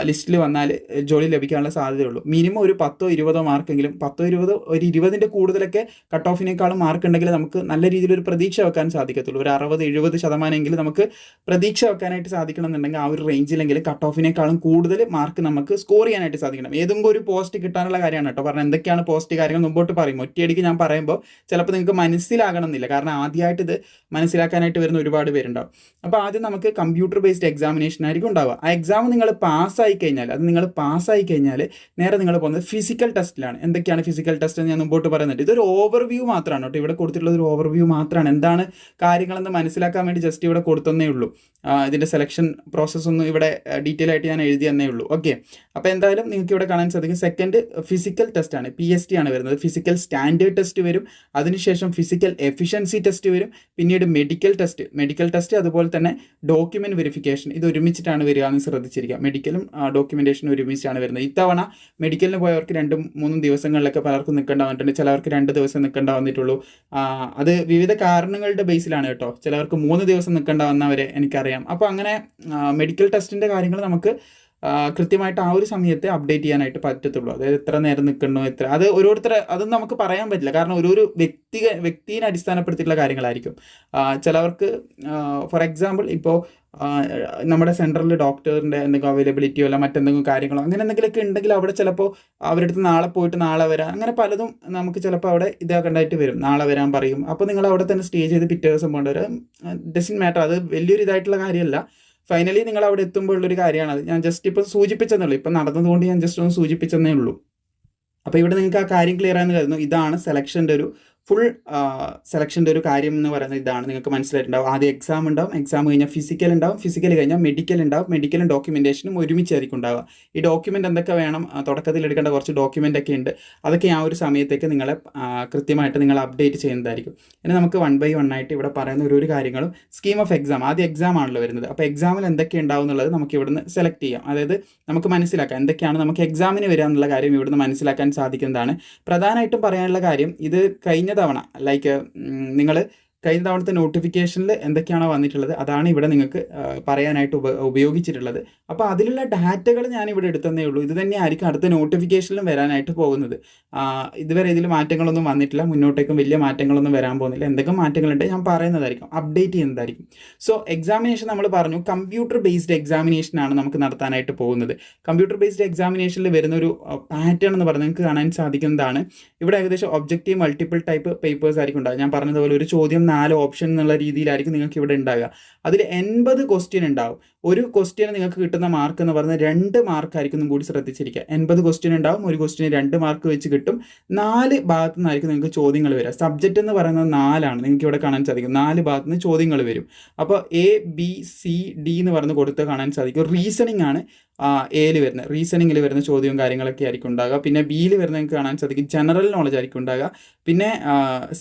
ലിസ്റ്റിൽ വന്നാൽ ജോലി ലഭിക്കാനുള്ള സാധ്യതയുള്ളൂ. മിനിമം ഒരു പത്തോ ഇരുപതോ മാർക്കെങ്കിലും പത്തോ ഇരുപതോ ഒരു ഇരുപതിന്റെ കൂടുതലൊക്കെ കട്ട് ഓഫിനേക്കാളും മാർക്ക് ഉണ്ടെങ്കിൽ നമുക്ക് നല്ല രീതിയിൽ ഒരു പ്രതീക്ഷ വെക്കാൻ സാധിക്കത്തുള്ളൂ. ഒരു അറുപത് എഴുപത് ശതമാനമെങ്കിലും നമുക്ക് പ്രതീക്ഷ വെക്കാനായിട്ട് സാധിക്കണം എന്നുണ്ടെങ്കിൽ ആ ഒരു റേഞ്ചിലെങ്കിൽ കട്ട് ഓഫിനേക്കാളും കൂടുതൽ മാർക്ക് നമുക്ക് സ്കോർ ചെയ്യാനായിട്ട് സാധിക്കണം. ഏതെങ്കിലും ഒരു പോസ്റ്റ് കിട്ടാനുള്ള കാര്യമാണ് കേട്ടോ. കാരണം എന്തൊക്കെയാണ് പോസ്റ്റ് കാര്യങ്ങൾ മുമ്പോട്ട് പറയും. ഒറ്റയടിക്ക് ഞാൻ പറയുമ്പോൾ ചിലപ്പോൾ നിങ്ങൾക്ക് മനസ്സിലാകണം എന്നില്ല കാരണം ആദ്യമായിട്ട് ഇത് മനസ്സിലാക്കാനായിട്ട് വരുന്ന ഒരുപാട് പേരുണ്ടാവും. അപ്പോൾ ആദ്യം നമുക്ക് കമ്പ്യൂട്ടർ ബേസ്ഡ് എക്സാമിനേഷൻ ആയിരിക്കും ഉണ്ടാവുക. ആ എക്സാം നിങ്ങൾ പാസ്സായി കഴിഞ്ഞാൽ അത് നിങ്ങൾ പാസ്സായി കഴിഞ്ഞാൽ നേരെ നിങ്ങൾ പോകുന്നത് ഫിസിക്കൽ ടെസ്റ്റിലാണ് എന്തൊക്കെയാണ് ഫിസിക്കൽ ടെസ്റ്റ് എന്ന് ഞാൻ മുമ്പോട്ട് പറയുന്നുണ്ട്. ഇതൊരു ഓവർവ്യൂ മാത്രമാണ് കേട്ടോ. ഇവിടെ കൊടുത്തിട്ടുള്ള ഒരു ഓവർവ്യൂ മാത്രമാണ്. എന്താണ് കാര്യങ്ങളെന്ന് മനസ്സിലാക്കാൻ വേണ്ടി ജസ്റ്റ് ഇവിടെ കൊടുത്തന്നേ ഉള്ളൂ. ഇതിന്റെ സെലക്ഷൻ പ്രോസസ്സ് ഒന്നും ഇവിടെ ഡീറ്റെയിൽ ആയിട്ട് ഞാൻ എഴുതി തന്നേ ഉള്ളൂ. ഓക്കെ അപ്പോൾ എന്തായാലും നിങ്ങൾക്ക് ഇവിടെ കാണാൻ സാധിക്കും. സെക്കൻഡ് ഫിസിക്കൽ ടെസ്റ്റ് ആണ്. പി എസ് ടി ആണ് വരുന്നത്. ഫിസിക്കൽ സ്റ്റാൻഡേർഡ് ടെസ്റ്റ് വരും. അതിനുശേഷം ഫിസിക്കൽ എഫിഷ്യൻസി ടെസ്റ്റ് വരും. പിന്നീട് മെഡിക്കൽ ടെസ്റ്റ് മെഡിക്കൽ ടെസ്റ്റ് അതുപോലെ തന്നെ ഡോക്യുമെന്റ് വെരിഫിക്കേഷൻ ഇത് ഒരുമിച്ചിട്ടാണ് വരിക എന്ന് ശ്രദ്ധിച്ചിരിക്കുക. മെഡിക്കലും ഡോക്യുമെന്റേഷനും ഒരുമിച്ചാണ് വരുന്നത്. ഇത്തവണ മെഡിക്കലിന് പോയവർക്ക് രണ്ടും മൂന്നും ദിവസങ്ങളിലൊക്കെ പലർക്കും നിൽക്കേണ്ട വന്നിട്ടുണ്ട് ചിലവർക്ക് രണ്ട് ദിവസം നിൽക്കേണ്ട വന്നിട്ടുള്ളൂ അത് വിവിധ കാരണങ്ങളുടെ ബേസിലാണ് കേട്ടോ. ചിലവർക്ക് മൂന്ന് ദിവസം നിൽക്കേണ്ട വന്നവരെ എനിക്കറിയാം. അപ്പോൾ അങ്ങനെ മെഡിക്കൽ ടെസ്റ്റിന്റെ കാര്യങ്ങൾ നമുക്ക് കൃത്യമായിട്ട് ആ ഒരു സമയത്തെ അപ്ഡേറ്റ് ചെയ്യാനായിട്ട് പറ്റത്തുള്ളൂ. അതായത് എത്ര നേരം നിൽക്കണോ എത്ര അത് ഓരോരുത്തർ അതൊന്നും നമുക്ക് പറയാൻ പറ്റില്ല. കാരണം ഓരോരു വ്യക്തി വ്യക്തിയെ അടിസ്ഥാനപ്പെടുത്തിയിട്ടുള്ള കാര്യങ്ങളായിരിക്കും. ചിലവർക്ക് ഫോർ എക്സാമ്പിൾ ഇപ്പോൾ നമ്മുടെ സെൻട്രലിൽ ഡോക്ടറിന്റെ എന്തെങ്കിലും അവൈലബിലിറ്റിയോ അല്ല മറ്റെന്തെങ്കിലും കാര്യങ്ങളോ അങ്ങനെ എന്തെങ്കിലുമൊക്കെ ഉണ്ടെങ്കിൽ അവിടെ ചിലപ്പോൾ അവരുടെ അടുത്ത് നാളെ പോയിട്ട് നാളെ വരാം. അങ്ങനെ പലതും നമുക്ക് ചിലപ്പോൾ അവിടെ ഇതാക്കേണ്ടതായിട്ട് വരും. നാളെ വരാൻ പറയും. അപ്പോൾ നിങ്ങൾ അവിടെ തന്നെ സ്റ്റേ ചെയ്ത് പിറ്റേ ദിവസം പോകേണ്ട ഒരു ഡസിൻ മാറ്റർ അത് വലിയൊരു ഇതായിട്ടുള്ള കാര്യമല്ല. ഫൈനലി നിങ്ങൾ അവിടെ എത്തുമ്പോൾ ഉള്ളൊരു കാര്യമാണ്. അത് ഞാൻ ജസ്റ്റ് ഇപ്പോൾ സൂചിപ്പിച്ചെന്നേ ഉള്ളൂ. ഇപ്പം നടന്നതുകൊണ്ട് ഞാൻ ജസ്റ്റ് ഒന്ന് സൂചിപ്പിച്ചെന്നേ ഉള്ളൂ. അപ്പോൾ ഇവിടെ നിങ്ങൾക്ക് ആ കാര്യം ക്ലിയർ ആയെന്ന് കരുതുന്നു. ഇതാണ് സെലക്ഷന്റെ ഒരു ഫുൾ സെലക്ഷന്റെ ഒരു കാര്യം എന്ന് പറയുന്നത് ഇതാണ്. നിങ്ങൾക്ക് മനസ്സിലായിട്ടുണ്ടാവും. ആദ്യം എക്സാം ഉണ്ടാവും. എക്സാം കഴിഞ്ഞാൽ ഫിസിക്കൽ ഉണ്ടാവും. ഫിസിക്കൽ കഴിഞ്ഞാൽ മെഡിക്കൽ ഉണ്ടാവും. മെഡിക്കലും ഡോക്യുമെന്റേഷനും ഒരുമിച്ചായിരിക്കും ഉണ്ടാവുക. ഈ ഡോക്യുമെന്റ് എന്തൊക്കെ വേണം തുടക്കത്തിൽ എടുക്കേണ്ട കുറച്ച് ഡോക്യുമെന്റ് ഒക്കെ ഉണ്ട്. അതൊക്കെ ആ ഒരു സമയത്തേക്ക് നിങ്ങളെ കൃത്യമായിട്ട് നിങ്ങൾ അപ്ഡേറ്റ് ചെയ്യുന്നതായിരിക്കും. ഇനി നമുക്ക് വൺ ബൈ വൺ ആയിട്ട് ഇവിടെ പറയുന്ന ഒരു ഒരു കാര്യങ്ങളും സ്കീം ഓഫ് എക്സാം ആദ്യം എക്സാം ആണല്ലോ വരുന്നത്. അപ്പോൾ എക്സാമിൽ എന്തൊക്കെ ഉണ്ടാവും എന്നുള്ളത് നമുക്ക് ഇവിടുന്ന് സെലക്ട് ചെയ്യാം. അതായത് നമുക്ക് മനസ്സിലാക്കാം എന്തൊക്കെയാണ് നമുക്ക് എക്സാമിന് വരിക എന്നുള്ള കാര്യം ഇവിടുന്ന് മനസ്സിലാക്കാൻ സാധിക്കുന്നതാണ്. പ്രധാനമായിട്ടും പറയാനുള്ള കാര്യം ഇത് കഴിഞ്ഞ തവണ ലൈക്ക് നിങ്ങൾ കഴിഞ്ഞ തവണത്തെ നോട്ടിഫിക്കേഷനിൽ എന്തൊക്കെയാണോ വന്നിട്ടുള്ളത് അതാണ് ഇവിടെ നിങ്ങൾക്ക് പറയാനായിട്ട് ഉപ ഉപയോഗിച്ചിട്ടുള്ളത്. അപ്പോൾ അതിലുള്ള ഡാറ്റകൾ ഞാൻ ഇവിടെ എടുത്തതേ ഉള്ളൂ. ഇത് തന്നെയായിരിക്കും അടുത്ത നോട്ടിഫിക്കേഷനിലും വരാനായിട്ട് പോകുന്നത്. ഇതുവരെ ഇതിൽ മാറ്റങ്ങളൊന്നും വന്നിട്ടില്ല. മുന്നോട്ടേക്കും വലിയ മാറ്റങ്ങളൊന്നും വരാൻ പോകുന്നില്ല. എന്തൊക്കെ മാറ്റങ്ങളുണ്ട് ഞാൻ പറയുന്നതായിരിക്കും. അപ്ഡേറ്റ് ചെയ്യുന്നതായിരിക്കും. സോ എക്സാമിനേഷൻ നമ്മൾ പറഞ്ഞു കമ്പ്യൂട്ടർ ബേസ്ഡ് എക്സാമിനേഷനാണ് നമുക്ക് നടത്താനായിട്ട് പോകുന്നത്. കമ്പ്യൂട്ടർ ബേസ്ഡ് എക്സാമിനേഷനിൽ വരുന്ന ഒരു പാറ്റേൺ എന്ന് പറഞ്ഞാൽ നിങ്ങൾക്ക് കാണാൻ സാധിക്കുന്നതാണ്. ഇവിടെ ഏകദേശം ഒബ്ജക്റ്റീവ് മൾട്ടിപ്പിൾ ടൈപ്പ് പേപ്പേഴ്സ് ആയിരിക്കും ഉണ്ടാകും ഞാൻ പറഞ്ഞതുപോലെ ഒരു ചോദ്യം നാല് ഓപ്ഷൻ എന്നുള്ള രീതിയിലായിരിക്കും നിങ്ങൾക്ക് ഇവിടെ ഉണ്ടാവുക. അതിൽ എൺപത് ക്വസ്റ്റ്യൻ ഉണ്ടാവും. ഒരു ക്വസ്റ്റ്യന് നിങ്ങൾക്ക് കിട്ടുന്ന മാർക്ക് എന്ന് പറഞ്ഞാൽ രണ്ട് മാർക്കായിരിക്കും കൂടി ശ്രദ്ധിച്ചിരിക്കുക. എൺപത് ക്വസ്റ്റ്യൻ ഉണ്ടാവും ഒരു ക്വസ്റ്റ്യന് രണ്ട് മാർക്ക് വെച്ച് കിട്ടും. നാല് ഭാഗത്തു നിന്നായിരിക്കും നിങ്ങൾക്ക് ചോദ്യങ്ങൾ വരിക. സബ്ജക്റ്റ് എന്ന് പറയുന്നത് നാലാണ്. നിങ്ങൾക്ക് ഇവിടെ കാണാൻ സാധിക്കും. നാല് ഭാഗത്തു നിന്ന് ചോദ്യങ്ങൾ വരും. അപ്പോൾ എ ബി സി ഡി എന്ന് പറഞ്ഞ് കൊടുത്ത് കാണാൻ സാധിക്കും. റീസണിങ് ആണ് എയിൽ വരുന്നത്. റീസണിങ്ങിൽ വരുന്ന ചോദ്യവും കാര്യങ്ങളൊക്കെ ആയിരിക്കും ഉണ്ടാകുക പിന്നെ ബിയിൽ വരുന്ന നിങ്ങൾക്ക് കാണാൻ സാധിക്കും. ജനറൽ നോളജ് ആയിരിക്കും ഉണ്ടാകുക പിന്നെ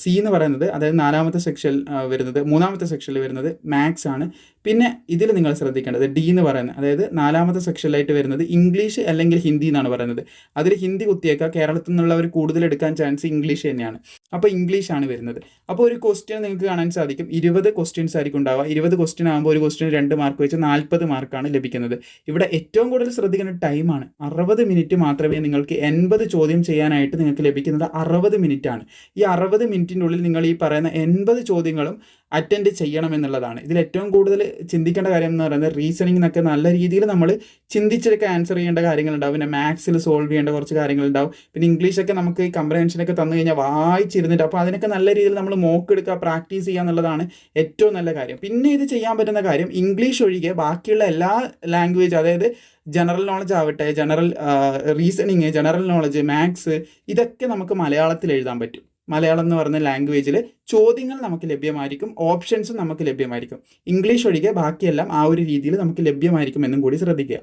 സി എന്ന് പറയുന്നത് അതായത് നാലാമത്തെ സെക്ഷൻ വരുന്നത്. മൂന്നാമത്തെ സെക്ഷനിൽ വരുന്നത് മാത്സ് ആണ്. പിന്നെ ഇതിൽ നിങ്ങൾ ശ്രദ്ധിക്കേണ്ടത് ഡി എന്ന് പറയുന്നത് അതായത് നാലാമത്തെ സെക്ഷനിലായിട്ട് വരുന്നത് ഇംഗ്ലീഷ് അല്ലെങ്കിൽ ഹിന്ദി എന്നാണ് പറയുന്നത്. അതിൽ ഹിന്ദി കുത്തിയേക്കുക. കേരളത്തിൽ നിന്നുള്ളവർ കൂടുതൽ എടുക്കാൻ ചാൻസ് ഇംഗ്ലീഷ് തന്നെയാണ്. അപ്പോൾ ഇംഗ്ലീഷ് ആണ് വരുന്നത്. അപ്പോൾ ഒരു ക്വസ്റ്റ്യൻ നിങ്ങൾക്ക് കാണാൻ സാധിക്കും. ഇരുപത് ക്വസ്റ്റ്യൻസ് ആയിരിക്കും ഉണ്ടാവുക. ഇരുപത് ക്വസ്റ്റ്യൻ ആകുമ്പോൾ ഒരു ക്വസ്റ്റ്യൻ രണ്ട് മാർക്ക് വെച്ച് നാൽപ്പത് മാർക്കാണ് ലഭിക്കുന്നത്. ഇവിടെ ഏറ്റവും കൂടുതൽ ശ്രദ്ധിക്കേണ്ട ടൈമാണ് അറുപത് മിനിറ്റ് മാത്രമേ നിങ്ങൾക്ക് എൺപത് ചോദ്യം ചെയ്യാനായിട്ട് നിങ്ങൾക്ക് ലഭിക്കുന്നത് അറുപത് മിനിറ്റാണ് ഈ അറുപത് മിനിറ്റിന്റെ ഉള്ളിൽ നിങ്ങൾ ഈ പറയുന്ന എൺപത് ചോദ്യങ്ങളും അറ്റൻഡ് ചെയ്യണം എന്നുള്ളതാണ് ഇതിൽ ഏറ്റവും കൂടുതൽ ചിന്തിക്കേണ്ട കാര്യം എന്ന് പറയുന്നത് റീസണിങ് എന്നൊക്കെ നല്ല രീതിയിൽ നമ്മൾ ചിന്തിച്ചൊക്കെ ആൻസർ ചെയ്യേണ്ട കാര്യങ്ങളുണ്ടാവും. പിന്നെ മാത്സിൽ സോൾവ് ചെയ്യേണ്ട കുറച്ച് കാര്യങ്ങളുണ്ടാവും. പിന്നെ ഇംഗ്ലീഷൊക്കെ നമുക്ക് ഈ കമ്പ്രഹെൻഷനൊക്കെ തന്നു കഴിഞ്ഞാൽ വായിച്ചിരുന്നിട്ട് അപ്പോൾ അതിനൊക്കെ നല്ല രീതിയിൽ നമ്മൾ മോക്ക് എടുക്കുക പ്രാക്ടീസ് ചെയ്യുക എന്നുള്ളതാണ് ഏറ്റവും നല്ല കാര്യം. പിന്നെ ഇത് ചെയ്യാൻ പറ്റുന്ന കാര്യം ഇംഗ്ലീഷ് ഒഴികെ ബാക്കിയുള്ള എല്ലാ ലാംഗ്വേജ് അതായത് ജനറൽ നോളജ് ആവട്ടെ general reasoning general knowledge maths ഇതൊക്കെ നമുക്ക് മലയാളത്തിൽ എഴുതാൻ പറ്റും. മലയാളം എന്ന് പറയുന്ന ലാംഗ്വേജിൽ ചോദ്യങ്ങൾ നമുക്ക് ലഭ്യമായിരിക്കും ഓപ്ഷൻസും നമുക്ക് ലഭ്യമായിരിക്കും. ഇംഗ്ലീഷ് ഒഴികെ ബാക്കിയെല്ലാം ആ ഒരു രീതിയിൽ നമുക്ക് ലഭ്യമായിരിക്കും എന്നും കൂടി ശ്രദ്ധിക്കുക.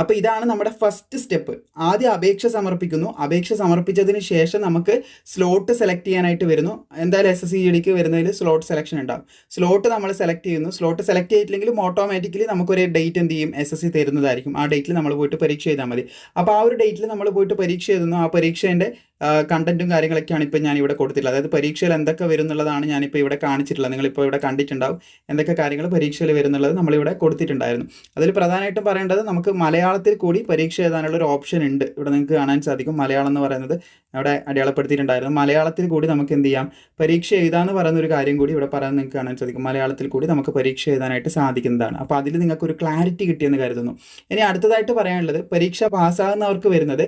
അപ്പോൾ ഇതാണ് നമ്മുടെ ഫസ്റ്റ് സ്റ്റെപ്പ് ആദ്യം അപേക്ഷ സമർപ്പിക്കുന്നു. അപേക്ഷ സമർപ്പിച്ചതിന് ശേഷം നമുക്ക് സ്ലോട്ട് സെലക്ട് ചെയ്യാനായിട്ട് വരുന്നു. എന്തായാലും എസ് എസ് സി ഡിക്ക് വരുന്നതിൽ സ്ലോട്ട് സെലക്ഷൻ ഉണ്ടാവും. സ്ലോട്ട് നമ്മൾ സെലക്ട് ചെയ്യുന്നു. സ്ലോട്ട് സെലക്ട് ചെയ്തിട്ടില്ലെങ്കിലും ഓട്ടോമാറ്റിക്കലി നമുക്കൊരു ഡേറ്റ് എന്ത് ചെയ്യും? എസ് എസ് സി തരുന്നതായിരിക്കും. ആ ഡേറ്റിൽ നമ്മൾ പോയിട്ട് പരീക്ഷ ചെയ്താൽ മതി. അപ്പോൾ ആ ഒരു ഡേറ്റിൽ നമ്മൾ പോയിട്ട് പരീക്ഷ എഴുതുന്നു. ആ പരീക്ഷേന്റെ കണ്ടന്റും കാര്യങ്ങളൊക്കെയാണ് ഇപ്പോൾ ഞാൻ ഇവിടെ കൊടുത്തിട്ടുള്ളത്. അതായത് പരീക്ഷയിൽ എന്തൊക്കെ വരും എന്നുള്ളതാണ് ഞാനിപ്പോൾ ഇവിടെ കാണിച്ചിട്ടുള്ളത്. നിങ്ങളിപ്പോൾ ഇവിടെ കണ്ടിട്ടുണ്ടാവും എന്തൊക്കെ കാര്യങ്ങൾ പരീക്ഷയിൽ വരുന്നുള്ളത് നമ്മളിവിടെ കൊടുത്തിട്ടുണ്ടായിരുന്നു. അതിൽ പ്രധാനമായിട്ടും പറയേണ്ടത് നമുക്ക് മലയാളത്തിൽ കൂടി പരീക്ഷ എഴുതാനുള്ള ഒരു ഓപ്ഷൻ ഉണ്ട്. ഇവിടെ നിങ്ങൾക്ക് കാണാൻ സാധിക്കും മലയാളം എന്ന് പറയുന്നത് അവിടെ അടയാളപ്പെടുത്തിയിട്ടുണ്ടായിരുന്നു. മലയാളത്തിൽ കൂടി നമുക്ക് എന്ത് ചെയ്യാം? പരീക്ഷ എഴുതാന്ന് പറയുന്ന ഒരു കാര്യം കൂടി ഇവിടെ പറയാൻ നിങ്ങൾക്ക് കാണാൻ സാധിക്കും. മലയാളത്തിൽ കൂടി നമുക്ക് പരീക്ഷ എഴുതാനായിട്ട് സാധിക്കുന്നതാണ്. അപ്പോൾ അതിൽ നിങ്ങൾക്ക് ഒരു ക്ലാരിറ്റി കിട്ടിയെന്ന് കരുതുന്നു. ഇനി അടുത്തതായിട്ട് പറയാനുള്ളത് പരീക്ഷ പാസ്സാകുന്നവർക്ക് വരുന്നത്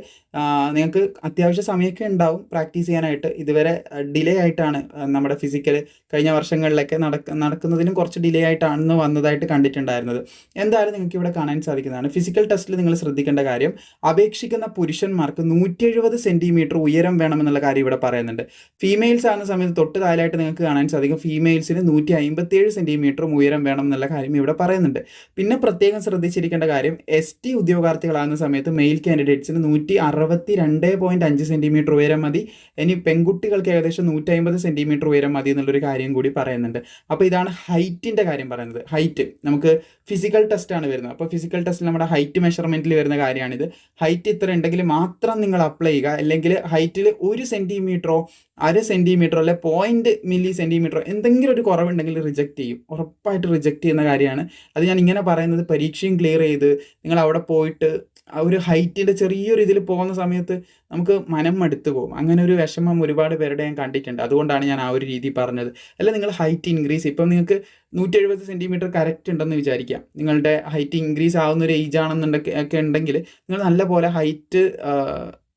നിങ്ങൾക്ക് അത്യാവശ്യ സമയമൊക്കെ ഉണ്ടാവും പ്രാക്ടീസ് ചെയ്യാനായിട്ട്. ഇതുവരെ ഡിലേ ആയിട്ടാണ് നമ്മുടെ ഫിസിക്കൽ കഴിഞ്ഞ വർഷങ്ങളിലൊക്കെ നടക്ക നടക്കുന്നതിനും കുറച്ച് ഡിലേ ആയിട്ടാണ് വന്നതായിട്ട് കണ്ടിട്ടുണ്ടായിരുന്നത്. എന്തായാലും നിങ്ങൾക്ക് ഇവിടെ കാണാൻ സാധിക്കുന്നതാണ്. ഫിസിക്കൽ ടെസ്റ്റിൽ നിങ്ങൾ ശ്രദ്ധിക്കേണ്ട കാര്യം അപേക്ഷിക്കുന്ന പുരുഷന്മാർക്ക് നൂറ്റി എഴുപത് സെന്റിമീറ്റർ ഉയരം വേണമെന്നുള്ള കാര്യം ഇവിടെ പറയുന്നുണ്ട്. ഫീമെയിൽസ് ആകുന്ന സമയത്ത് തൊട്ട് താഴെയായിട്ട് നിങ്ങൾക്ക് കാണാൻ സാധിക്കും. ഫീമെയിൽസിന് നൂറ്റി അമ്പത്തിയേഴ് സെന്റിമീറ്ററും ഉയരം വേണം എന്നുള്ള കാര്യം ഇവിടെ പറയുന്നുണ്ട്. പിന്നെ പ്രത്യേകം ശ്രദ്ധിച്ചിരിക്കേണ്ട കാര്യം എസ് ടി ഉദ്യോഗാർത്ഥികളാകുന്ന സമയത്ത് മെയിൽ കാൻഡിഡേറ്റ്സിന് നൂറ്റി അറുപത്തി രണ്ട് പോയിന്റ് അഞ്ച് സെന്റിമീറ്റർ ഉയരം മതി. ഇനി പെൺകുട്ടികൾക്ക് ഏകദേശം നൂറ്റി അമ്പത് സെന്റിമീറ്റർ ഉയരം മതി എന്നുള്ളൊരു കാര്യം കൂടി പറയുന്നുണ്ട്. അപ്പോൾ ഇതാണ് ഹൈറ്റിന്റെ കാര്യം പറയുന്നത്. ഹൈറ്റ് നമുക്ക് ഫിസിക്കൽ ടെസ്റ്റാണ് വരുന്നത്. അപ്പോൾ ഫിസിക്കൽ ടെസ്റ്റിൽ നമ്മുടെ ഹൈറ്റ് മെഷർമെന്റിൽ വരുന്ന കാര്യമാണിത്. ഹൈറ്റ് ഇത്ര ഉണ്ടെങ്കിൽ മാത്രം നിങ്ങൾ അപ്ലൈ ചെയ്യുക. അല്ലെങ്കിൽ ഹൈറ്റിൽ ഒരു സെന്റിമീറ്ററോ അര സെന്റിമീറ്ററോ അല്ലെ പോയിന്റ് മില്ലി സെന്റിമീറ്ററോ എന്തെങ്കിലും ഒരു കുറവുണ്ടെങ്കിൽ റിജക്റ്റ് ചെയ്യും. ഉറപ്പായിട്ട് റിജക്റ്റ് ചെയ്യുന്ന കാര്യമാണ്. അത് ഞാൻ ഇങ്ങനെ പറയുന്നത് പരീക്ഷയും ക്ലിയർ ചെയ്ത് നിങ്ങൾ അവിടെ പോയിട്ട് ആ ഒരു ഹൈറ്റിന്റെ ചെറിയൊരു ഇതിൽ പോകുന്ന സമയത്ത് നമുക്ക് മനം മടുത്തു പോകും. അങ്ങനെ ഒരു വിഷമം ഒരുപാട് പേരുടെ ഞാൻ കണ്ടിട്ടുണ്ട്. അതുകൊണ്ടാണ് ഞാൻ ആ ഒരു രീതി പറഞ്ഞത്. അല്ല നിങ്ങൾ ഹൈറ്റ് ഇൻക്രീസ് ഇപ്പം നിങ്ങൾക്ക് നൂറ്റി എഴുപത് സെന്റിമീറ്റർ കറക്റ്റ് ഉണ്ടെന്ന് വിചാരിക്കാം. നിങ്ങളുടെ ഹൈറ്റ് ഇൻക്രീസ് ആവുന്ന ഒരു ഏജ് ആണെന്നുണ്ടെങ്കിൽ ഒക്കെ ഉണ്ടെങ്കിൽ നിങ്ങൾ നല്ല പോലെ ഹൈറ്റ്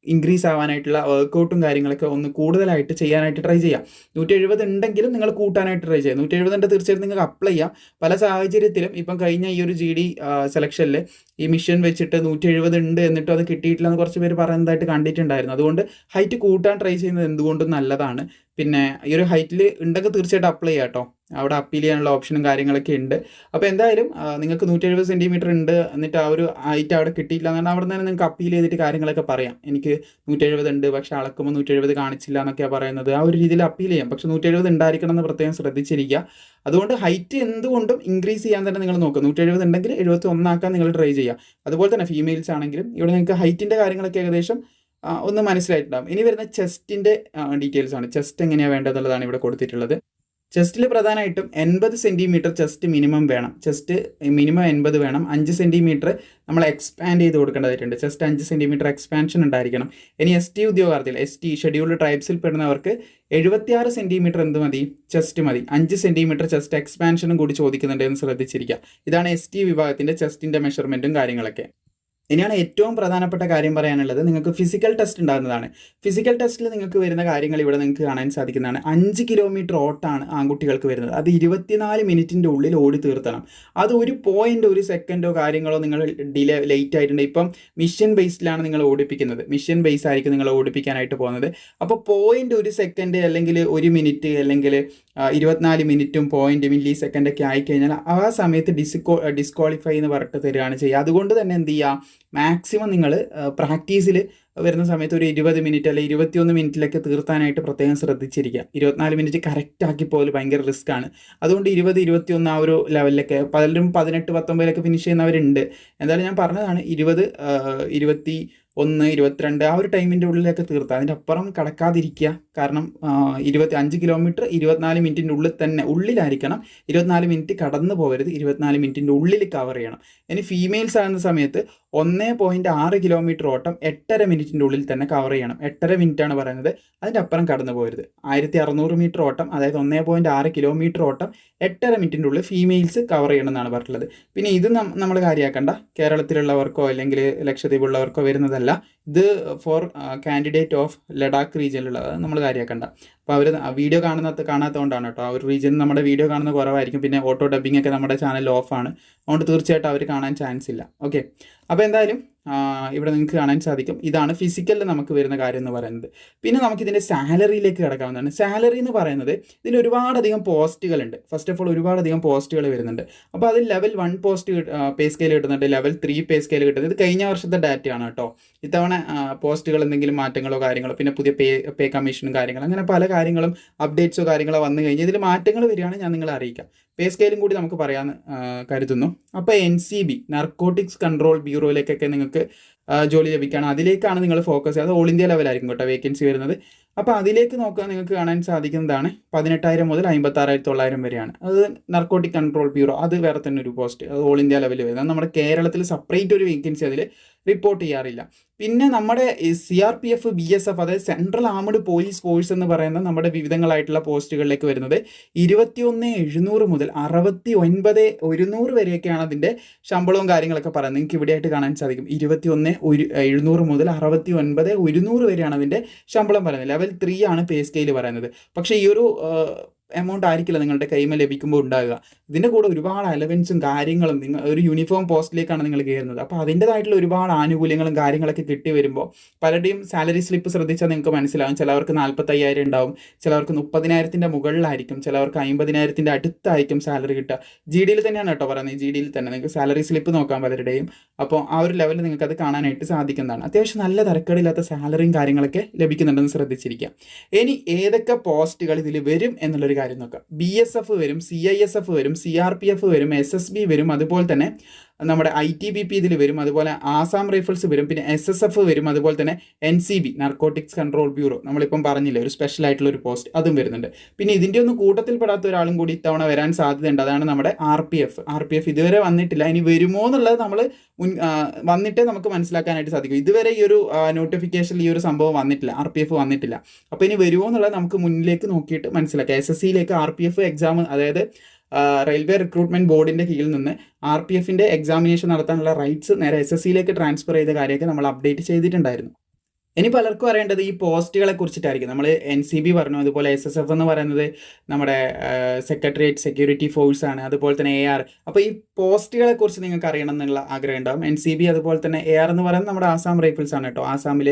ഇൻക്രീസ് ആവാനായിട്ടുള്ള വർക്കൗട്ടും കാര്യങ്ങളൊക്കെ ഒന്ന് കൂടുതലായിട്ട് ചെയ്യാനായിട്ട് ട്രൈ ചെയ്യാം. നൂറ്റി എഴുപത് ഉണ്ടെങ്കിലും നിങ്ങൾ കൂട്ടാനായിട്ട് ട്രൈ ചെയ്യാം. നൂറ്റി എഴുപത് ഉണ്ട് തീർച്ചയായിട്ടും നിങ്ങൾക്ക് അപ്ലൈ ചെയ്യാം. പല സാഹചര്യത്തിലും ഇപ്പം കഴിഞ്ഞ ഈ ഒരു ജി ഡി സെലക്ഷനിൽ ഈ മിഷൻ വെച്ചിട്ട് നൂറ്റി എഴുപത് ഉണ്ട് എന്നിട്ടും അത് കിട്ടിയിട്ടില്ല എന്ന് കുറച്ച് പേര് പറയുന്നതായിട്ട് കണ്ടിട്ടുണ്ടായിരുന്നു. അതുകൊണ്ട് ഹൈറ്റ് കൂട്ടാൻ ട്രൈ ചെയ്യുന്നത് എന്തുകൊണ്ടും നല്ലതാണ്. പിന്നെ ഈ ഒരു ഹൈറ്റിൽ ഉണ്ടെങ്കിൽ തീർച്ചയായിട്ടും അപ്ലൈ ചെയ്യാം കേട്ടോ അവിടെ അപ്പീൽ ചെയ്യാനുള്ള ഓപ്ഷനും കാര്യങ്ങളൊക്കെ ഉണ്ട്. അപ്പോൾ എന്തായാലും നിങ്ങൾക്ക് നൂറ്റി എഴുപത് സെന്റിമീറ്റർ ഉണ്ട്. എന്നിട്ട് ആ ഒരു ഹൈറ്റ് അവിടെ കിട്ടിയില്ല എന്നാൽ അവിടെ നിന്ന് നിങ്ങൾക്ക് അപ്പീൽ ചെയ്തിട്ട് കാര്യങ്ങളൊക്കെ പറയാം. എനിക്ക് നൂറ്റി എഴുപത് ഉണ്ട് പക്ഷേ അളക്കുമ്പോൾ നൂറ്റി എഴുപത് കാണിച്ചില്ല എന്നൊക്കെയാണ് പറയുന്നത്. ആ ഒരു രീതിയിൽ അപ്പീൽ ചെയ്യാം. പക്ഷേ നൂറ്റി എഴുപത് ഉണ്ടായിരിക്കണം എന്ന് പ്രത്യേകം ശ്രദ്ധിച്ചിരിക്കുക. അതുകൊണ്ട് ഹൈറ്റ് എന്തുകൊണ്ടും ഇൻക്രീസ് ചെയ്യാൻ തന്നെ നിങ്ങൾ നോക്കുക. നൂറ്റി എഴുപത് ഉണ്ടെങ്കിൽ എഴുപത്തി ഒന്നാക്കാൻ നിങ്ങൾ ട്രൈ ചെയ്യുക. അതുപോലെ തന്നെ ഫീമെയിൽസ് ആണെങ്കിലും ഇവിടെ നിങ്ങൾക്ക് ഹൈറ്റിന്റെ കാര്യങ്ങളൊക്കെ ഏകദേശം ഒന്ന് മനസ്സിലായിട്ടുണ്ടാകും ഇനി വരുന്ന ചെസ്റ്റിന്റെ ഡീറ്റെയിൽസ് ആണ്. ചെസ്റ്റ് എങ്ങനെയാണ് വേണ്ടതെന്നുള്ളതാണ് ഇവിടെ കൊടുത്തിട്ടുള്ളത്. ചെസ്റ്റിൽ പ്രധാനമായിട്ടും എൺപത് സെന്റിമീറ്റർ ചെസ്റ്റ് മിനിമം വേണം. ചെസ്റ്റ് മിനിമം എൺപത് വേണം. അഞ്ച് സെന്റിമീറ്റർ നമ്മൾ എക്സ്പാൻഡ് ചെയ്ത് കൊടുക്കേണ്ടതായിട്ടുണ്ട്. ചെസ്റ്റ് അഞ്ച് സെന്റിമീറ്റർ എക്സ്പാൻഷൻ ഉണ്ടായിരിക്കണം. ഇനി എസ് ടി ഉദ്യോഗാർത്ഥികൾ എസ് ടി ഷെഡ്യൂൾഡ് ട്രൈബ്സിൽ പെടുന്നവർക്ക് എഴുപത്തിയാറ് സെന്റിമീറ്റർ എന്ത് മതി? ചെസ്റ്റ് മതി. അഞ്ച് സെന്റിമീറ്റർ ചെസ്റ്റ് എക്സ്പാൻഷനും കൂടി ചോദിക്കുന്നുണ്ട് എന്ന് ശ്രദ്ധിച്ചിരിക്കുക. ഇതാണ് എസ് ടി വിഭാഗത്തിന്റെ ചെസ്റ്റിന്റെ മെഷർമെന്റും കാര്യങ്ങളൊക്കെ. ഇനിയാണ് ഏറ്റവും പ്രധാനപ്പെട്ട കാര്യം പറയാനുള്ളത്. നിങ്ങൾക്ക് ഫിസിക്കൽ ടെസ്റ്റ് ഉണ്ടാകുന്നതാണ്. ഫിസിക്കൽ ടെസ്റ്റിൽ നിങ്ങൾക്ക് വരുന്ന കാര്യങ്ങൾ ഇവിടെ നിങ്ങൾക്ക് കാണാൻ സാധിക്കുന്നതാണ്. അഞ്ച് കിലോമീറ്റർ ഓട്ടാണ് ആൺകുട്ടികൾക്ക് വരുന്നത്. അത് ഇരുപത്തിനാല് മിനിറ്റിന്റെ ഉള്ളിൽ ഓടി തീർത്തണം. അത് ഒരു പോയിന്റ് ഒരു സെക്കൻഡോ കാര്യങ്ങളോ നിങ്ങൾ ഡിലേ ലേറ്റ് ആയിട്ടുണ്ട്. ഇപ്പം മിഷൻ ബേസ്ഡിലാണ് നിങ്ങൾ ഓടിപ്പിക്കുന്നത്. മിഷൻ ബേസ് ആയിരിക്കും നിങ്ങൾ ഓടിപ്പിക്കാനായിട്ട് പോകുന്നത്. അപ്പോൾ പോയിന്റ് ഒരു സെക്കൻഡ് അല്ലെങ്കിൽ ഒരു മിനിറ്റ് അല്ലെങ്കിൽ ഇരുപത്തിനാല് മിനിറ്റും പോയിന്റ് മില്ലി സെക്കൻഡ് ഒക്കെ ആയിക്കഴിഞ്ഞാൽ ആ സമയത്ത് ഡിസ്കോ ഡിസ്ക്വാളിഫൈ എന്ന് പറഞ്ഞിട്ട് തരികയാണ് ചെയ്യുക. അതുകൊണ്ട് തന്നെ എന്ത് ചെയ്യുക? മാക്സിമം നിങ്ങൾ പ്രാക്ടീസിൽ വരുന്ന സമയത്ത് ഒരു ഇരുപത് മിനിറ്റ് അല്ലെങ്കിൽ ഇരുപത്തിയൊന്ന് മിനിറ്റിലൊക്കെ തീർത്താനായിട്ട് പ്രത്യേകം ശ്രദ്ധിച്ചിരിക്കുക. ഇരുപത്തിനാല് മിനിറ്റ് കറക്റ്റ് ആക്കി പോകൽ ഭയങ്കര റിസ്ക് ആണ്. അതുകൊണ്ട് ഇരുപത് ഇരുപത്തിയൊന്ന് ആ ഒരു ലെവലിലൊക്കെ പലരും പതിനെട്ട് പത്തൊമ്പതിലൊക്കെ ഫിനിഷ് ചെയ്യുന്നവരുണ്ട്. എന്തായാലും ഞാൻ പറഞ്ഞതാണ് ഇരുപത് ഇരുപത്തി ഒന്ന് ഇരുപത്തിരണ്ട് ആ ഒരു ടൈമിന്റെ ഉള്ളിലൊക്കെ തീർത്താൽ അതിന്റെ അപ്പുറം കടക്കാതിരിക്കുക. കാരണം ഇരുപത്തി അഞ്ച് കിലോമീറ്റർ ഇരുപത്തിനാല് മിനിറ്റിന്റെ ഉള്ളിൽ തന്നെ ഉള്ളിലായിരിക്കണം. ഇരുപത്തിനാല് മിനിറ്റ് കടന്നു പോകരുത്. ഇരുപത്തിനാല് മിനിറ്റിന്റെ ഉള്ളിൽ കവർ ചെയ്യണം. ഇനി ഫീമെയിൽസ് ആകുന്ന സമയത്ത് ഒന്ന് പോയിന്റ് ആറ് കിലോമീറ്റർ ഓട്ടം എട്ടര മിനിറ്റിന്റെ ഉള്ളിൽ തന്നെ കവർ ചെയ്യണം. എട്ടര മിനിറ്റാണ് പറയുന്നത്. അതിന്റെ അപ്പുറം കടന്നു പോകരുത്. ആയിരത്തി അറുന്നൂറ് മീറ്റർ ഓട്ടം അതായത് ഒന്നേ പോയിന്റ് ആറ് കിലോമീറ്റർ ഓട്ടം എട്ടര മിനിറ്റിന്റെ ഉള്ളിൽ ഫീമെയിൽസ് കവർ ചെയ്യണം എന്നാണ് പറഞ്ഞിട്ടുള്ളത്. പിന്നെ ഇത് നമ്മൾ കാര്യമാക്കണ്ട കേരളത്തിലുള്ളവർക്കോ അല്ലെങ്കിൽ ലക്ഷദ്വീപുള്ളവർക്കോ വരുന്നതല്ല. ഇത് ഫോർ കാൻഡിഡേറ്റ് ഓഫ് ലഡാക്ക് റീജിയനിലുള്ളത് നമ്മൾ കാര്യമാക്കണ്ട അപ്പോൾ അവർ വീഡിയോ കാണുന്ന കാണാത്തതുകൊണ്ടാണ് കേട്ടോ. ആ ഒരു റീജിയൻ നമ്മുടെ വീഡിയോ കാണുന്ന കുറവായിരിക്കും. പിന്നെ ഓട്ടോ ഡബിംഗ് ഒക്കെ നമ്മുടെ ചാനൽ ഓഫാണ് അതുകൊണ്ട് തീർച്ചയായിട്ടും അവർ കാണാൻ ചാൻസ് ഇല്ല. ഓക്കെ അപ്പോൾ എന്തായാലും ഇവിടെ നിങ്ങൾക്ക് കാണാൻ സാധിക്കും. ഇതാണ് ഫിസിക്കലിൽ നമുക്ക് വരുന്ന കാര്യം എന്ന് പറയുന്നത്. പിന്നെ നമുക്കിതിന്റെ സാലറിയിലേക്ക് കിടക്കാവുന്നതാണ്. സാലറി എന്ന് പറയുന്നത് ഇതിൽ ഒരുപാടധികം പോസ്റ്റുകളുണ്ട് ഫസ്റ്റ് ഓഫ് ഓൾ ഒരുപാടധികം പോസ്റ്റുകൾ വരുന്നുണ്ട്. അപ്പോൾ അതിൽ level one post pay scale കിട്ടുന്നുണ്ട്. ലെവൽ ത്രീ പേ സ്കെയിൽ കിട്ടുന്നത് ഇത് കഴിഞ്ഞ വർഷത്തെ ഡാറ്റയാണ് കേട്ടോ. ഇത്തവണ പോസ്റ്റുകൾ എന്തെങ്കിലും മാറ്റങ്ങളോ കാര്യങ്ങളോ പിന്നെ പുതിയ പേ പേ കമ്മീഷനും കാര്യങ്ങളും അങ്ങനെ പല കാര്യങ്ങളും അപ്ഡേറ്റ്സോ കാര്യങ്ങളോ വന്നു കഴിഞ്ഞാൽ ഇതിൽ മാറ്റങ്ങൾ വരികയാണ് ഞാൻ നിങ്ങളെ അറിയിക്കാം. പേ സ്കെയിലും കൂടി നമുക്ക് പറയാമെന്ന് കരുതുന്നു. അപ്പോൾ N C B narcotics control ബ്യൂറോയിലേക്കൊക്കെ നിങ്ങൾക്ക് ജോലി ലഭിക്കുകയാണ്. അതിലേക്കാണ് നിങ്ങൾ ഫോക്കസ് ചെയ്യുക. അത് ഓൾ ഇന്ത്യ ലെവലായിരിക്കും കേട്ടോ വേക്കൻസി വരുന്നത്. അപ്പോൾ അതിലേക്ക് നോക്കുക നിങ്ങൾക്ക് കാണാൻ സാധിക്കുന്നതാണ് പതിനെട്ടായിരം മുതൽ അമ്പത്താറായിരത്തി തൊള്ളായിരം വരെയാണ്. അത് നർക്കോട്ടിക് കൺട്രോൾ ബ്യൂറോ അത് വേറെ തന്നെ ഒരു പോസ്റ്റ് അത് ഓൾ ഇന്ത്യ ലെവലിൽ വരുന്നത്. നമ്മുടെ കേരളത്തിൽ സെപ്പറേറ്റ് ഒരു വേക്കൻസി അതിൽ റിപ്പോർട്ട് ചെയ്യാറില്ല. പിന്നെ നമ്മുടെ C R P F B S F അതായത് സെൻട്രൽ ആർമഡ് പോലീസ് ഫോഴ്സ് എന്ന് പറയുന്ന നമ്മുടെ വിവിധങ്ങളായിട്ടുള്ള പോസ്റ്റുകളിലേക്ക് വരുന്നത് ഇരുപത്തിയൊന്ന് എഴുന്നൂറ് മുതൽ അറുപത്തി ഒൻപത് ഒരുന്നൂറ് വരെയൊക്കെയാണ് അതിന്റെ ശമ്പളവും കാര്യങ്ങളൊക്കെ പറയുന്നത്. നിങ്ങൾക്ക് ഇവിടെയായിട്ട് കാണാൻ സാധിക്കും. ഇരുപത്തിയൊന്ന് ഒരു എഴുന്നൂറ് മുതൽ അറുപത്തി ഒൻപത് ഒരുന്നൂറ് വരെയാണ് അതിന്റെ ശമ്പളം പറയുന്നത്. ലെവൽ ത്രീ ആണ് പേ സ്കെയിൽ പറയുന്നത്. പക്ഷേ ഈ ഒരു എമൗണ്ട് ആയിരിക്കില്ല നിങ്ങളുടെ കൈമ ലഭിക്കുമ്പോൾ ഉണ്ടാകുക ഇതിന്റെ കൂടെ ഒരുപാട് അലവൻസും കാര്യങ്ങളും നിങ്ങൾ ഒരു യൂണിഫോം പോസ്റ്റിലേക്കാണ് നിങ്ങൾ കയറുന്നത്. അപ്പോൾ അതിന്റെതായിട്ടുള്ള ഒരുപാട് ആനുകൂല്യങ്ങളും കാര്യങ്ങളൊക്കെ കിട്ടി വരുമ്പോൾ പലരുടെയും സാലറി സ്ലിപ്പ് ശ്രദ്ധിച്ചാൽ നിങ്ങൾക്ക് മനസ്സിലാവും. ചിലവർക്ക് നാൽപ്പത്തയ്യായിരം ഉണ്ടാവും. ചിലവർക്ക് മുപ്പതിനായിരത്തിന്റെ മുകളിലായിരിക്കും. ചിലവർക്ക് അമ്പതിനായിരത്തിന്റെ അടുത്തായിരിക്കും സാലറി കിട്ടുക. ജി ഡിയിൽ തന്നെയാണ് കേട്ടോ പറയുന്നത്. ജി ഡിയിൽ തന്നെ നിങ്ങൾക്ക് സാലറി സ്ലിപ്പ് നോക്കാം പലരുടെയും. അപ്പോൾ ആ ഒരു ലെവലിൽ നിങ്ങൾക്ക് അത് കാണാനായിട്ട് സാധിക്കുന്നതാണ്. അത്യാവശ്യം നല്ല തരക്കേടില്ലാത്ത സാലറിയും കാര്യങ്ങളൊക്കെ ലഭിക്കുന്നുണ്ടെന്ന് ശ്രദ്ധിച്ചിരിക്കുക. ഇനി ഏതൊക്കെ പോസ്റ്റുകൾ ഇതിൽ വരും എന്നുള്ളൊരു കാര്യം ബി എസ് എഫ് വരും സി ഐ എസ് എഫ് വരും സി ആർ പി എഫ് വരും എസ് എസ് ബി വരും അതുപോലെ തന്നെ നമ്മുടെ ഐ ടി ബി പി ഇതിൽ വരും. അതുപോലെ ആസാം റൈഫിൾസ് വരും. പിന്നെ എസ് എസ് എഫ് വരും. അതുപോലെ തന്നെ N C B narcotics control bureau നമ്മളിപ്പം പറഞ്ഞില്ലേ ഒരു സ്പെഷ്യൽ ആയിട്ടുള്ള ഒരു പോസ്റ്റ് അതും വരുന്നുണ്ട്. പിന്നെ ഇതിന്റെ ഒന്നും കൂട്ടത്തിൽപ്പെടാത്ത ഒരാളും കൂടി ഇത്തവണ വരാൻ സാധ്യതയുണ്ട്. അതാണ് നമ്മുടെ R P F R P F ഇതുവരെ വന്നിട്ടില്ല. ഇനി വരുമോ എന്നുള്ളത് നമ്മൾ മുൻ വന്നിട്ടേ നമുക്ക് മനസ്സിലാക്കാനായിട്ട് സാധിക്കും. ഇതുവരെ ഈ ഒരു നോട്ടിഫിക്കേഷനിൽ ഈ ഒരു സംഭവം വന്നിട്ടില്ല. ആർ പി എഫ് വന്നിട്ടില്ല. അപ്പോൾ ഇനി വരുമോ എന്നുള്ളത് നമുക്ക് മുന്നിലേക്ക് നോക്കിയിട്ട് മനസ്സിലാക്കാം. എസ് എസ് സിയിലേക്ക് ആർ പി എഫ് എക്സാം അതായത് റെയിൽവേ റിക്രൂട്ട്മെന്റ് ബോർഡിന്റെ കീഴിൽ നിന്ന് ആർ പി എഫിന്റെ എക്സാമിനേഷൻ നടത്താനുള്ള റൈറ്റ്സ് നേരെ എസ് എസ് സിയിലേക്ക് ട്രാൻസ്ഫർ ചെയ്ത കാര്യമൊക്കെ നമ്മൾ അപ്ഡേറ്റ് ചെയ്തിട്ടുണ്ടായിരുന്നു. ഇനി പലർക്കും അറിയേണ്ടത് ഈ പോസ്റ്റുകളെ കുറിച്ചിട്ടായിരിക്കും. നമ്മൾ എൻ സി ബി പറഞ്ഞു അതുപോലെ എസ് എസ് എഫ് എന്ന് പറയുന്നത് നമ്മുടെ സെക്രട്ടേറിയറ്റ് സെക്യൂരിറ്റി ഫോഴ്സ് ആണ് അതുപോലെ തന്നെ എ ആർ അപ്പോൾ ഈ പോസ്റ്റുകളെ കുറിച്ച് നിങ്ങൾക്ക് അറിയണം എന്നുള്ള ആഗ്രഹം ഉണ്ടാവും എൻ സി ബി അതുപോലെ തന്നെ എ ആർ എന്ന് പറയുന്നത് നമ്മുടെ ആസാം റൈഫിൾസ് ആണ് കേട്ടോ. ആസാമിൽ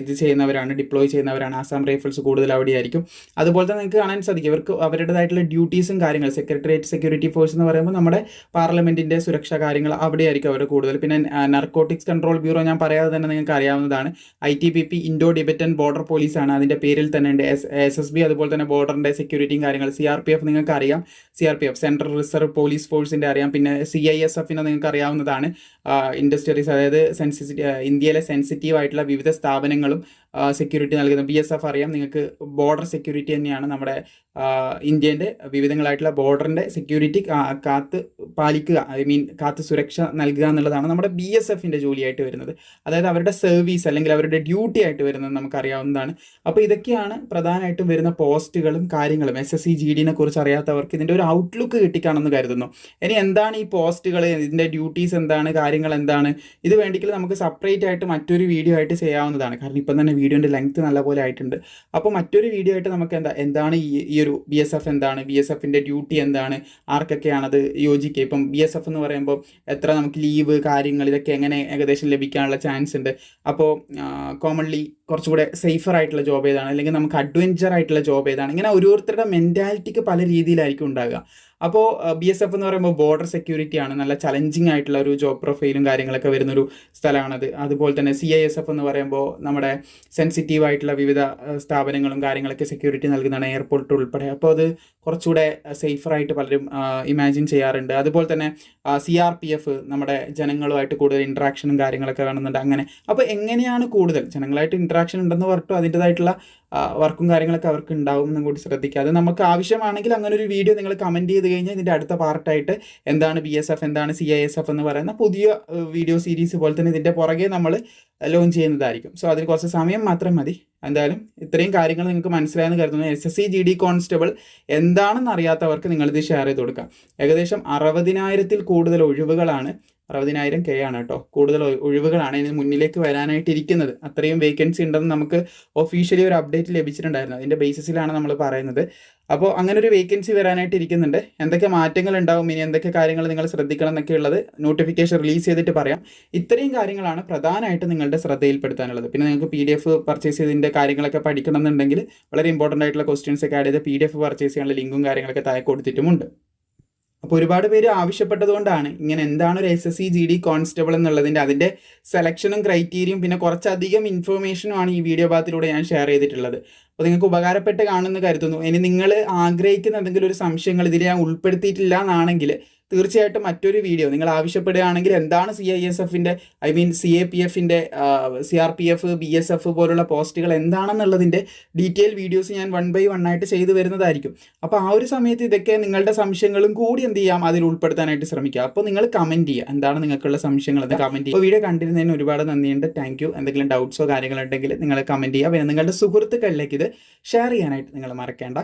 ഇത് ചെയ്യുന്നവരാണ് ഡിപ്ലോയ് ചെയ്യുന്നവരാണ്. ആസാം റൈഫിൾസ് കൂടുതൽ അവിടെയായിരിക്കും. അതുപോലെ തന്നെ നിങ്ങൾക്ക് കാണാൻ സാധിക്കും. ഇവർക്ക് അവരുടേതായിട്ടുള്ള ഡ്യൂട്ടീസും കാര്യങ്ങൾ സെക്രട്ടേറിയറ്റ് സെക്യൂരിറ്റി ഫോഴ്സ് എന്ന് പറയുമ്പോൾ നമ്മുടെ പാർലമെന്റിന്റെ സുരക്ഷാ കാര്യങ്ങൾ അവിടെയായിരിക്കും അവർ കൂടുതൽ. പിന്നെ നർക്കോട്ടിക്സ് കൺട്രോൾ ബ്യൂറോ ഞാൻ പറയാതെ തന്നെ നിങ്ങൾക്ക് അറിയാവുന്നതാണ്. I T B P Indo Tibetan border police ആണ്. അതിന്റെ പേരിൽ തന്നെ ഉണ്ട് എസ് എസ് ബി അതുപോലെ തന്നെ ബോർഡറിന്റെ സെക്യൂരിറ്റിയും കാര്യങ്ങൾ സി ആർ പി എഫ് നിങ്ങൾക്ക് അറിയാം C R P F central reserve police ഫോഴ്സിന്റെ അറിയാം. പിന്നെ സി ഐ എസ് എഫിനെ നിങ്ങൾക്ക് അറിയാവുന്നതാണ്. ഇൻഡസ്ട്രീസ് അതായത് സെൻസിറ്റി ഇന്ത്യയിലെ സെൻസിറ്റീവ് ആയിട്ടുള്ള വിവിധ സ്ഥാപനങ്ങളും സെക്യൂരിറ്റി നൽകുന്നത്. ബി എസ് എഫ് അറിയാം. നിങ്ങൾക്ക് ബോർഡർ സെക്യൂരിറ്റി തന്നെയാണ് നമ്മുടെ ഇന്ത്യന്റെ വിവിധങ്ങളായിട്ടുള്ള ബോർഡറിന്റെ സെക്യൂരിറ്റി കാത്ത് പാലിക്കുക. ഐ മീൻ കാത്ത് സുരക്ഷ നൽകുക എന്നുള്ളതാണ് നമ്മുടെ ബി എസ് എഫിന്റെ ജോലിയായിട്ട് വരുന്നത്. അതായത് അവരുടെ സർവീസ് അല്ലെങ്കിൽ അവരുടെ ഡ്യൂട്ടി ആയിട്ട് വരുന്നത് നമുക്കറിയാവുന്നതാണ്. അപ്പോൾ ഇതൊക്കെയാണ് പ്രധാനമായിട്ടും വരുന്ന പോസ്റ്റുകളും കാര്യങ്ങളും. എസ് എസ് സി ജി ഡിനെ കുറിച്ച് അറിയാത്തവർക്ക് ഇതിന്റെ ഒരു ഔട്ട്ലുക്ക് കിട്ടിക്കാണെന്ന് കരുതുന്നു. ഇനി എന്താണ് ഈ പോസ്റ്റുകൾ? ഇതിന്റെ ഡ്യൂട്ടീസ് എന്താണ്? കാര്യങ്ങൾ എന്താണ്? ഇത് വേണ്ടിയിട്ട് നമുക്ക് സെപ്പറേറ്റ് ആയിട്ട് മറ്റൊരു വീഡിയോ ആയിട്ട് ചെയ്യാവുന്നതാണ്. കാരണം ഇപ്പം തന്നെ വീഡിയോന്റെ ലെങ്ത് നല്ലപോലെ ആയിട്ടുണ്ട്. അപ്പോൾ മറ്റൊരു വീഡിയോ ആയിട്ട് നമുക്ക് എന്താ എന്താണ് ഈ ഈ ഒരു ബി എസ് എഫ് എന്താണ്? ബി എസ് എഫിന്റെ ഡ്യൂട്ടി എന്താണ്? ആർക്കൊക്കെയാണത് യോജിക്കുക? ഇപ്പം ബി എസ് എഫ് എന്ന് പറയുമ്പോൾ എത്ര നമുക്ക് ലീവ് കാര്യങ്ങൾ ഇതൊക്കെ എങ്ങനെ ഏകദേശം ലഭിക്കാനുള്ള ചാൻസ് ഉണ്ട്? അപ്പോൾ കോമൺലി കുറച്ചുകൂടെ സേഫർ ആയിട്ടുള്ള ജോബ് ഏതാണ്? അല്ലെങ്കിൽ നമുക്ക് അഡ്വഞ്ചർ ആയിട്ടുള്ള ജോബ് ഏതാണ്? ഇങ്ങനെ ഓരോരുത്തരുടെ മെന്റാലിറ്റിക്ക് പല രീതിയിലായിരിക്കും ഉണ്ടാകുക അപ്പോൾ ബി എസ് എഫ് എന്ന് പറയുമ്പോൾ ബോർഡർ സെക്യൂരിറ്റി ആണ്. നല്ല ചലഞ്ചിങ് ആയിട്ടുള്ള ഒരു ജോബ് പ്രൊഫൈലും കാര്യങ്ങളൊക്കെ വരുന്നൊരു സ്ഥലമാണത്. അതുപോലെ തന്നെ സി ഐ എസ് എഫ് എന്ന് പറയുമ്പോൾ നമ്മുടെ സെൻസിറ്റീവ് ആയിട്ടുള്ള വിവിധ സ്ഥാപനങ്ങളും കാര്യങ്ങളൊക്കെ സെക്യൂരിറ്റി നൽകുന്നതാണ് എയർപോർട്ട് ഉൾപ്പെടെ. അപ്പോൾ അത് കുറച്ചുകൂടെ സേഫറായിട്ട് പലരും ഇമാജിൻ ചെയ്യാറുണ്ട്. അതുപോലെ തന്നെ സി ആർ പി എഫ് നമ്മുടെ ജനങ്ങളുമായിട്ട് കൂടുതൽ ഇൻട്രാക്ഷനും കാര്യങ്ങളൊക്കെ കാണുന്നുണ്ട് അങ്ങനെ. അപ്പോൾ എങ്ങനെയാണ് കൂടുതൽ? ജനങ്ങളായിട്ട് ഇൻട്രാക്ഷൻ ഉണ്ടെന്ന് പറഞ്ഞിട്ടും അതിന്റെതായിട്ടുള്ള വർക്കും കാര്യങ്ങളൊക്കെ അവർക്ക് ഉണ്ടാവും എന്നും കൂടി ശ്രദ്ധിക്കുക. അത് നമുക്ക് ആവശ്യമാണെങ്കിൽ അങ്ങനെ ഒരു വീഡിയോ നിങ്ങൾ കമന്റ് ചെയ്ത് കഴിഞ്ഞാൽ ഇതിന്റെ അടുത്ത പാർട്ടായിട്ട് എന്താണ് ബി എസ് എഫ് എന്താണ് സി ഐ എസ് എഫ് എന്ന് പറയുന്ന പുതിയ വീഡിയോ സീരീസ് പോലെ തന്നെ ഇതിന്റെ പുറകെ നമ്മൾ ലോഞ്ച് ചെയ്യുന്നതായിരിക്കും. സോ അതിന് കുറച്ച് സമയം മാത്രം മതി. എന്തായാലും ഇത്രയും കാര്യങ്ങൾ നിങ്ങൾക്ക് മനസ്സിലായെന്ന് കരുതുന്നു. S S C G D constable എന്താണെന്ന് അറിയാത്തവർക്ക് നിങ്ങളിത് ഷെയർ ചെയ്ത് കൊടുക്കാം. ഏകദേശം അറുപതിനായിരത്തിൽ കൂടുതൽ ഒഴിവുകളാണ് അറുപതിനായിരം കെ ആണ് കേട്ടോ. കൂടുതൽ ഒഴിവുകളാണ് ഇതിന് മുന്നിലേക്ക് വരാനായിട്ട് ഇരിക്കുന്നത് അത്രയും വേക്കൻസി ഉണ്ടെന്ന് നമുക്ക് ഒഫീഷ്യലി ഒരു അപ്ഡേറ്റ് ലഭിച്ചിട്ടുണ്ടായിരുന്നു. അതിന്റെ ബേസിസിലാണ് നമ്മൾ പറയുന്നത്. അപ്പോൾ അങ്ങനെ ഒരു വേക്കൻസി വരാനായിട്ട് ഇരിക്കുന്നുണ്ട് എന്തൊക്കെ മാറ്റങ്ങൾ ഉണ്ടാവും? ഇനി എന്തൊക്കെ കാര്യങ്ങൾ നിങ്ങൾ ശ്രദ്ധിക്കണം എന്നൊക്കെ ഉള്ളത് നോട്ടിഫിക്കേഷൻ റിലീസ് ചെയ്തിട്ട് പറയാം. ഇത്രയും കാര്യങ്ങളാണ് പ്രധാനമായിട്ട് നിങ്ങളുടെ ശ്രദ്ധയിൽപ്പെടുത്താനുള്ളത്. പിന്നെ നിങ്ങൾക്ക് പി ഡി എഫ് പർച്ചേസ് ചെയ്തതിന്റെ കാര്യങ്ങളൊക്കെ പഠിക്കണം എന്നുണ്ടെങ്കിൽ വളരെ ഇമ്പോർട്ടന്റ് ആയിട്ടുള്ള ക്വസ്റ്റ്യൻസ് ഒക്കെ ആഡ് ചെയ്ത് പി ഡി എഫ് പർച്ചേസ് ചെയ്യാനുള്ള ലിങ്കും കാര്യങ്ങളൊക്കെ താഴെ കൊടുത്തിട്ടുമുണ്ട്. അപ്പോൾ ഒരുപാട് പേര് ആവശ്യപ്പെട്ടതുകൊണ്ടാണ്. ഇങ്ങനെ എന്താണ് ഒരു S S C G D constable എന്നുള്ളതിന്റെ അതിന്റെ സെലക്ഷനും ക്രൈറ്റീരിയയും പിന്നെ കുറച്ചധികം ഇൻഫർമേഷനുമാണ് ഈ വീഡിയോ ഭാഗത്തിലൂടെ ഞാൻ ഷെയർ ചെയ്തിട്ടുള്ളത്. അപ്പോൾ നിങ്ങൾക്ക് ഉപകാരപ്പെട്ട് കാണുമെന്ന് കരുതുന്നു. ഇനി നിങ്ങൾ ആഗ്രഹിക്കുന്ന എന്തെങ്കിലും ഒരു സംശയങ്ങൾ ഇതിൽ ഞാൻ ഉൾപ്പെടുത്തിയിട്ടില്ല എന്നാണെങ്കിൽ തീർച്ചയായിട്ടും മറ്റൊരു വീഡിയോ നിങ്ങൾ ആവശ്യപ്പെടുകയാണെങ്കിൽ എന്താണ് സി ഐ എസ് എഫിന്റെ I mean C A P എഫിന്റെ C R P F B S F പോലുള്ള പോസ്റ്റുകൾ എന്താണെന്നുള്ളതിന്റെ ഡീറ്റെയിൽ വീഡിയോസ് ഞാൻ വൺ ബൈ വൺ ആയിട്ട് ചെയ്തു വരുന്നതായിരിക്കും. അപ്പോൾ ആ ഒരു സമയത്ത് ഇതൊക്കെ നിങ്ങളുടെ സംശയങ്ങളും കൂടി എന്ത് ചെയ്യാം അതിൽ ഉൾപ്പെടുത്താനായിട്ട് ശ്രമിക്കുക. അപ്പോൾ നിങ്ങൾ കമന്റ് ചെയ്യുക. എന്താണ് നിങ്ങൾക്കുള്ള സംശയങ്ങൾ എന്ന് കമന്റ് ചെയ്യുക. വീഡിയോ കണ്ടിരുന്നതിന് ഒരുപാട് നന്ദിയുണ്ട്. താങ്ക് യു എന്തെങ്കിലും ഡൗട്ട്സോ കാര്യങ്ങളുണ്ടെങ്കിൽ നിങ്ങൾ കമന്റ് ചെയ്യുക. പിന്നെ നിങ്ങളുടെ സുഹൃത്തുക്കളിലേക്ക് ഇത് ഷെയർ ചെയ്യാനായിട്ട് നിങ്ങൾ മറക്കേണ്ട.